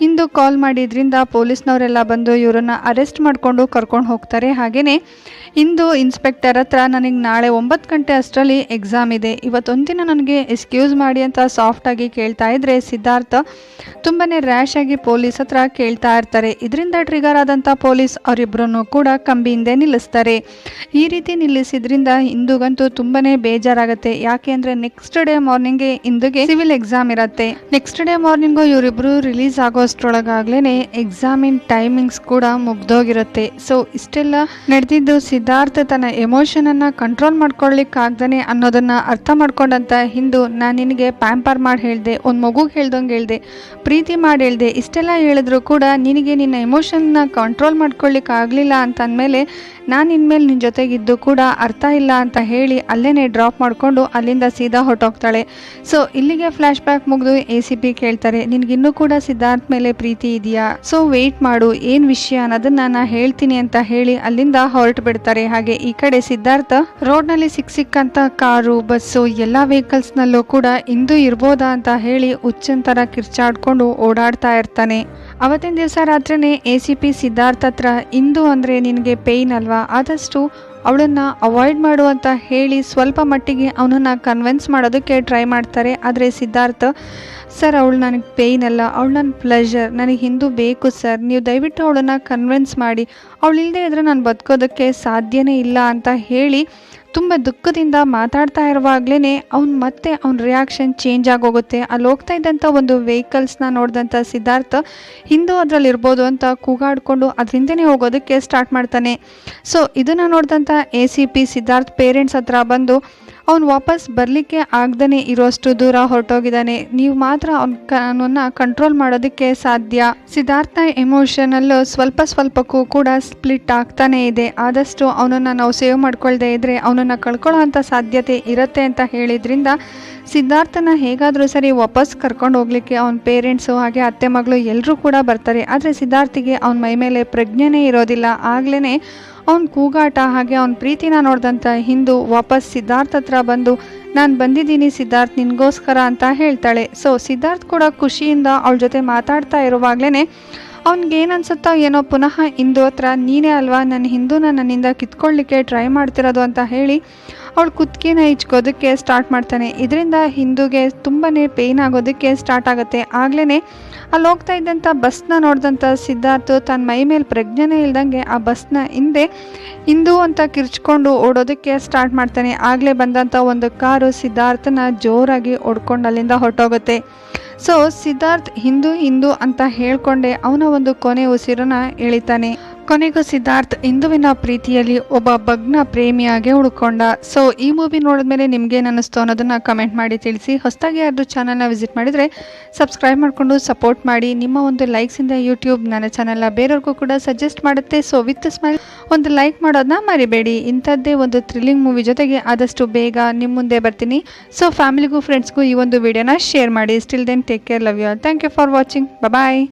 [SPEAKER 1] ಇಂದು ಕಾಲ್ ಮಾಡಿದ್ರಿಂದ ಪೊಲೀಸ್ನವರೆಲ್ಲ ಬಂದು ಇವರನ್ನು ಅರೆಸ್ಟ್ ಮಾಡಿಕೊಂಡು ಕರ್ಕೊಂಡು ಹೋಗ್ತಾರೆ. ಹಾಗೆಯೇ ಇಂದು ಇನ್ಸ್ಪೆಕ್ಟರ್ ಹತ್ರ ನನಗೆ ನಾಳೆ ಒಂಬತ್ತು ಗಂಟೆ ಅಷ್ಟರಲ್ಲಿ ಎಕ್ಸಾಮ್ ಇದೆ. ಇವತ್ತೊಂದಿನ ನನಗೆ ಎಕ್ಸ್ಕ್ಯೂಸ್ ಮಾಡಿ ಅಂತ ಸಾಫ್ಟಾಗಿ ಕೇಳ್ತಾ ಇದ್ದರೆ ಸಿದ್ಧಾರ್ಥ ತುಂಬಾ ಆಗಿ ಪೊಲೀಸ್ ಹತ್ರ ಕೇಳ್ತಾ ಇರ್ತಾರೆ. ಇದರಿಂದ ಟ್ರಿಗರ್ ಆದಂಥ ಪೊಲೀಸ್ ಅವರಿಬ್ಬರನ್ನು ಕೂಡ ಕಂಬಿಯಿಂದೆ ನಿಲ್ಲಿಸ್ತಾರೆ. ಈ ರೀತಿ ನಿಲ್ಲಿಸಿದ್ರಿಂದ ಇಂದುಗಂತೂ ತುಂಬಾ ಬೇಜಾರಾಗುತ್ತೆ. ಯಾಕೆ ಅಂದರೆ ನೆಕ್ಸ್ಟ್ ಡೇ ಮಾರ್ನಿಂಗೇ ಇಂದುಗೆ ಸಿವಿಲ್ ಎಕ್ಸಾಮ್ ಇರುತ್ತೆ. ನೆಕ್ಸ್ಟ್ ಡೇ ಮಾರ್ನಿಂಗು ಇವರಿಬ್ಬರು ರಿಲೀಸ್ ಆಗೋಷ್ಟ್ರೊಳಗಾಗ್ಲೇ ಎಕ್ಸಾಮಿನ್ ಟೈಮಿಂಗ್ಸ್ ಕೂಡ ಮುಗ್ದೋಗಿರುತ್ತೆ. ಸೊ ಇಷ್ಟೆಲ್ಲ ನಡೆದಿದ್ದು ಸಿದ್ಧಾರ್ಥ ತನ್ನ ಎಮೋಷನನ್ನು ಕಂಟ್ರೋಲ್ ಮಾಡ್ಕೊಳ್ಳಿಕ್ಕಾಗ್ದೇ ಅನ್ನೋದನ್ನು ಅರ್ಥ ಮಾಡ್ಕೊಂಡಂತ ಹಿಂದೂ ನಾನು ನಿನಗೆ ಪ್ಯಾಂಪರ್ ಮಾಡಿ ಹೇಳಿದೆ, ಒಂದು ಮಗುಗೆ ಹೇಳ್ದಂಗೆ ಹೇಳಿದೆ, ಪ್ರೀತಿ ಮಾಡಿ ಹೇಳಿದೆ, ಇಷ್ಟೆಲ್ಲ ಹೇಳಿದ್ರು ಕೂಡ ನಿನಗೆ ನಿನ್ನ ಎಮೋಷನ್ನ ಕಂಟ್ರೋಲ್ ಮಾಡ್ಕೊಳ್ಳಿಕ್ಕೆ ಆಗಲಿಲ್ಲ ಅಂತ ಅಂದಮೇಲೆ ನಾನು ಇನ್ಮೇಲೆ ನಿನ್ನ ಜೊತೆಗಿದ್ದು ಕೂಡ ಅರ್ಥ ಇಲ್ಲ ಅಂತ ಹೇಳಿ ಅಲ್ಲೇ ಡ್ರಾಪ್ ಮಾಡಿಕೊಂಡು ಅಲ್ಲಿಂದ ಸೀದಾ ಹೊರಟೋಗ್ತಾಳೆ. ಸೊ ಇಲ್ಲಿಗೆ ಫ್ಲ್ಯಾಶ್ ಬ್ಯಾಕ್ ಮುಗಿದು ಎ ಸಿ ಪಿ ಕೇಳ್ತಾರೆ. ನಿನಗಿನ್ನೂ ಕೂಡ ಸಿದ್ಧಾರ್ಥ್ ಮೇಲೆ ಪ್ರೀತಿ ಇದೆಯಾ? ಸೊ ವೇಟ್ ಮಾಡು, ಏನು ವಿಷಯ ಅನ್ನೋದನ್ನ ನಾನು ಹೇಳ್ತೀನಿ ಅಂತ ಹೇಳಿ ಅಲ್ಲಿಂದ ಹೊರಟು ಬಿಡ್ತಾರೆ. ಹಾಗೆ ಈ ಕಡೆ ಸಿದ್ಧಾರ್ಥ ರೋಡ್ನಲ್ಲಿ ಸಿಕ್ ಸಿಕ್ಕಂತ ಕಾರು, ಬಸ್ಸು, ಎಲ್ಲಾ ವೆಹಿಕಲ್ಸ್ ನಲ್ಲೂ ಕೂಡ ಇಂದು ಇರ್ಬೋದಾ ಅಂತ ಹೇಳಿ ಹುಚ್ಚಂತರ ಕಿರ್ಚಾಡ್ಕೊಂಡು ಓಡಾಡ್ತಾ ಇರ್ತಾನೆ. ಅವತ್ತಿನ ದಿವಸ ರಾತ್ರಿನೇ ಎ ಸಿ ಪಿ ಸಿದ್ಧಾರ್ಥ ಹತ್ರ, ಇಂದು ಅಂದರೆ ನಿನಗೆ ಪೇಯ್ನ್ ಅಲ್ವಾ? ಆದಷ್ಟು ಅವಳನ್ನ ಅವಾಯ್ಡ್ ಮಾಡು ಅಂತ ಹೇಳಿ ಸ್ವಲ್ಪ ಮಟ್ಟಿಗೆ ಅವನನ್ನ ಕನ್ವಿನ್ಸ್ ಮಾಡೋದಕ್ಕೆ ಟ್ರೈ ಮಾಡ್ತಾರೆ. ಆದರೆ ಸಿದ್ಧಾರ್ಥ ಸರ್ ಅವಳು ನನಗೆ ಪೇಯ್ನ್ ಅಲ್ಲ. ಅವಳು ನನ್ನ ಪ್ಲೆಷರ್ ನನಗೆ ಹಿಂದೂ ಬೇಕು ಸರ್ ನೀವು ದಯವಿಟ್ಟು ಅವಳನ್ನು ಕನ್ವಿನ್ಸ್ ಮಾಡಿ. ಅವಳು ಇಲ್ಲದೆ ಇದ್ದರೆ ನಾನು ಬದುಕೋದಕ್ಕೆ ಸಾಧ್ಯನೇ ಇಲ್ಲ ಅಂತ ಹೇಳಿ ತುಂಬ ದುಃಖದಿಂದ ಮಾತಾಡ್ತಾ ಇರುವಾಗಲೇ ಅವ್ನು ಮತ್ತೆ ಅವ್ನ ರಿಯಾಕ್ಷನ್ ಚೇಂಜ್ ಆಗೋಗುತ್ತೆ. ಅಲ್ಲಿ ಹೋಗ್ತಾ ಇದ್ದಂಥ ಒಂದು ವೆಹಿಕಲ್ಸ್ನ ನೋಡಿದಂಥ ಸಿದ್ಧಾರ್ಥ ಹಿಂದೂ ಅದರಲ್ಲಿ ಇರ್ಬೋದು ಅಂತ ಕೂಗಾಡಿಕೊಂಡು ಅದರಿಂದನೇ ಹೋಗೋದಕ್ಕೆ ಸ್ಟಾರ್ಟ್ ಮಾಡ್ತಾನೆ. ಸೊ ಇದನ್ನು ನೋಡಿದಂಥ A C P Siddharth parents ಹತ್ರ ಬಂದು ಅವ್ನು ವಾಪಸ್ ಬರಲಿಕ್ಕೆ ಆಗ್ದೇ ಇರೋಷ್ಟು ದೂರ ಹೊರಟೋಗಿದ್ದಾನೆ. ನೀವು ಮಾತ್ರ ಅವ್ನ ಅವನನ್ನು ಕಂಟ್ರೋಲ್ ಮಾಡೋದಕ್ಕೆ ಸಾಧ್ಯ. ಸಿದ್ಧಾರ್ಥ ಎಮೋಷನಲ್ಲು ಸ್ವಲ್ಪ ಸ್ವಲ್ಪಕ್ಕೂ ಕೂಡ ಸ್ಪ್ಲಿಟ್ ಆಗ್ತಾನೇ ಇದೆ. ಆದಷ್ಟು ಅವನನ್ನು ನಾವು ಸೇವ್ ಮಾಡ್ಕೊಳ್ದೇ ಇದ್ದರೆ ಅವನನ್ನು ಕಳ್ಕೊಳ್ಳೋ ಅಂಥ ಸಾಧ್ಯತೆ ಇರುತ್ತೆ ಅಂತ ಹೇಳಿದ್ರಿಂದ ಸಿದ್ಧಾರ್ಥನ ಹೇಗಾದರೂ ಸರಿ ವಾಪಸ್ ಕರ್ಕೊಂಡು ಹೋಗ್ಲಿಕ್ಕೆ ಅವನ ಪೇರೆಂಟ್ಸು ಹಾಗೆ ಅತ್ತೆ ಮಗಳು ಎಲ್ಲರೂ ಕೂಡ ಬರ್ತಾರೆ. ಆದರೆ ಸಿದ್ಧಾರ್ಥಿಗೆ ಅವನ ಮೈ ಮೇಲೆ ಪ್ರಜ್ಞೆನೇ ಇರೋದಿಲ್ಲ. ಆಗ್ಲೇ ಅವ್ನ ಕೂಗಾಟ ಹಾಗೆ ಅವನ ಪ್ರೀತಿನ ನೋಡಿದಂಥ ಹಿಂದೂ ವಾಪಸ್ ಸಿದ್ಧಾರ್ಥ ಹತ್ರ ಬಂದು, ನಾನು ಬಂದಿದ್ದೀನಿ ಸಿದ್ಧಾರ್ಥ್, ನಿನಗೋಸ್ಕರ ಅಂತ ಹೇಳ್ತಾಳೆ. ಸೊ ಸಿದ್ಧಾರ್ಥ್ ಕೂಡ ಖುಷಿಯಿಂದ ಅವಳ ಜೊತೆ ಮಾತಾಡ್ತಾ ಇರುವಾಗಲೇ ಅವ್ನಿಗೇನನ್ಸುತ್ತೋ ಏನೋ ಪುನಃ ಹಿಂದೂ ಹತ್ರ ನೀನೇ ಅಲ್ವಾ ನನ್ನ ಹಿಂದೂನ ನನ್ನಿಂದ ಕಿತ್ಕೊಳ್ಳಿಕ್ಕೆ ಟ್ರೈ ಮಾಡ್ತಿರೋದು ಅಂತ ಹೇಳಿ ಅವಳು ಕುತ್ತಿಗೆನ ಹಿಚ್ಕೋದಕ್ಕೆ ಸ್ಟಾರ್ಟ್ ಮಾಡ್ತಾನೆ. ಇದರಿಂದ ಹಿಂದೂಗೆ ತುಂಬಾ ಪೇಯ್ನ್ ಆಗೋದಕ್ಕೆ ಸ್ಟಾರ್ಟ್ ಆಗುತ್ತೆ. ಆಗ್ಲೇ ಅಲ್ಲಿ ಹೋಗ್ತಾ ಇದ್ದಂಥ ಬಸ್ನ ನೋಡಿದಂಥ ಸಿದ್ಧಾರ್ಥ ತನ್ನ ಮೈ ಮೇಲೆ ಪ್ರಜ್ಞೆನೇ ಇಲ್ದಂಗೆ ಆ ಬಸ್ನ ಹಿಂದೆ ಹಿಂದೂ ಅಂತ ಕಿರ್ಚ್ಕೊಂಡು ಓಡೋದಕ್ಕೆ ಸ್ಟಾರ್ಟ್ ಮಾಡ್ತಾನೆ. ಆಗಲೇ ಬಂದಂಥ ಒಂದು ಕಾರು ಸಿದ್ಧಾರ್ಥನ ಜೋರಾಗಿ ಹೊಡ್ಕೊಂಡು ಅಲ್ಲಿಂದ ಹೊರಟೋಗುತ್ತೆ. ಸೊ ಸಿದ್ಧಾರ್ಥ್ ಹಿಂದೂ ಹಿಂದೂ ಅಂತ ಹೇಳ್ಕೊಂಡೆ ಅವನ ಒಂದು ಕೊನೆ ಉಸಿರನ್ನ ಎಳಿತಾನೆ. ಕೊನೆಗೂ ಸಿದ್ಧಾರ್ಥ್ ಹಿಂದುವಿನ ಪ್ರೀತಿಯಲ್ಲಿ ಒಬ್ಬ ಭಗ್ನ ಪ್ರೇಮಿಯಾಗಿ ಉಳ್ಕೊಂಡ. ಸೊ ಈ ಮೂವಿ ನೋಡಿದ್ಮೇಲೆ ನಿಮ್ಗೆ ಅನ್ನಿಸ್ತು ಅನ್ನೋದನ್ನ ಕಮೆಂಟ್ ಮಾಡಿ ತಿಳಿಸಿ. ಹೊಸದಾಗಿ ಯಾರು ಚಾನಲ್ನ ವಿಸಿಟ್ ಮಾಡಿದರೆ ಸಬ್ಸ್ಕ್ರೈಬ್ ಮಾಡಿಕೊಂಡು ಸಪೋರ್ಟ್ ಮಾಡಿ. ನಿಮ್ಮ ಒಂದು ಲೈಕ್ಸಿಂದ ಯೂಟ್ಯೂಬ್ ನನ್ನ ಚಾನಲ್ನ ಬೇರೆಯವ್ರಿಗೂ ಕೂಡ ಸಜೆಸ್ಟ್ ಮಾಡುತ್ತೆ. ಸೊ ವಿತ್ ಸ್ಮೈಲ್ ಒಂದು ಲೈಕ್ ಮಾಡೋದನ್ನ ಮರಿಬೇಡಿ. ಇಂಥದ್ದೇ ಒಂದು ಥ್ರಿಲ್ಲಿಂಗ್ ಮೂವಿ ಜೊತೆಗೆ ಆದಷ್ಟು ಬೇಗ ನಿಮ್ಮ ಮುಂದೆ ಬರ್ತೀನಿ. ಸೊ ಫ್ಯಾಮಿಲಿಗೂ ಫ್ರೆಂಡ್ಸ್ಗೂ ಈ ಒಂದು ವಿಡಿಯೋನ ಶೇರ್ ಮಾಡಿ. Still then take care love you thank you for watching bye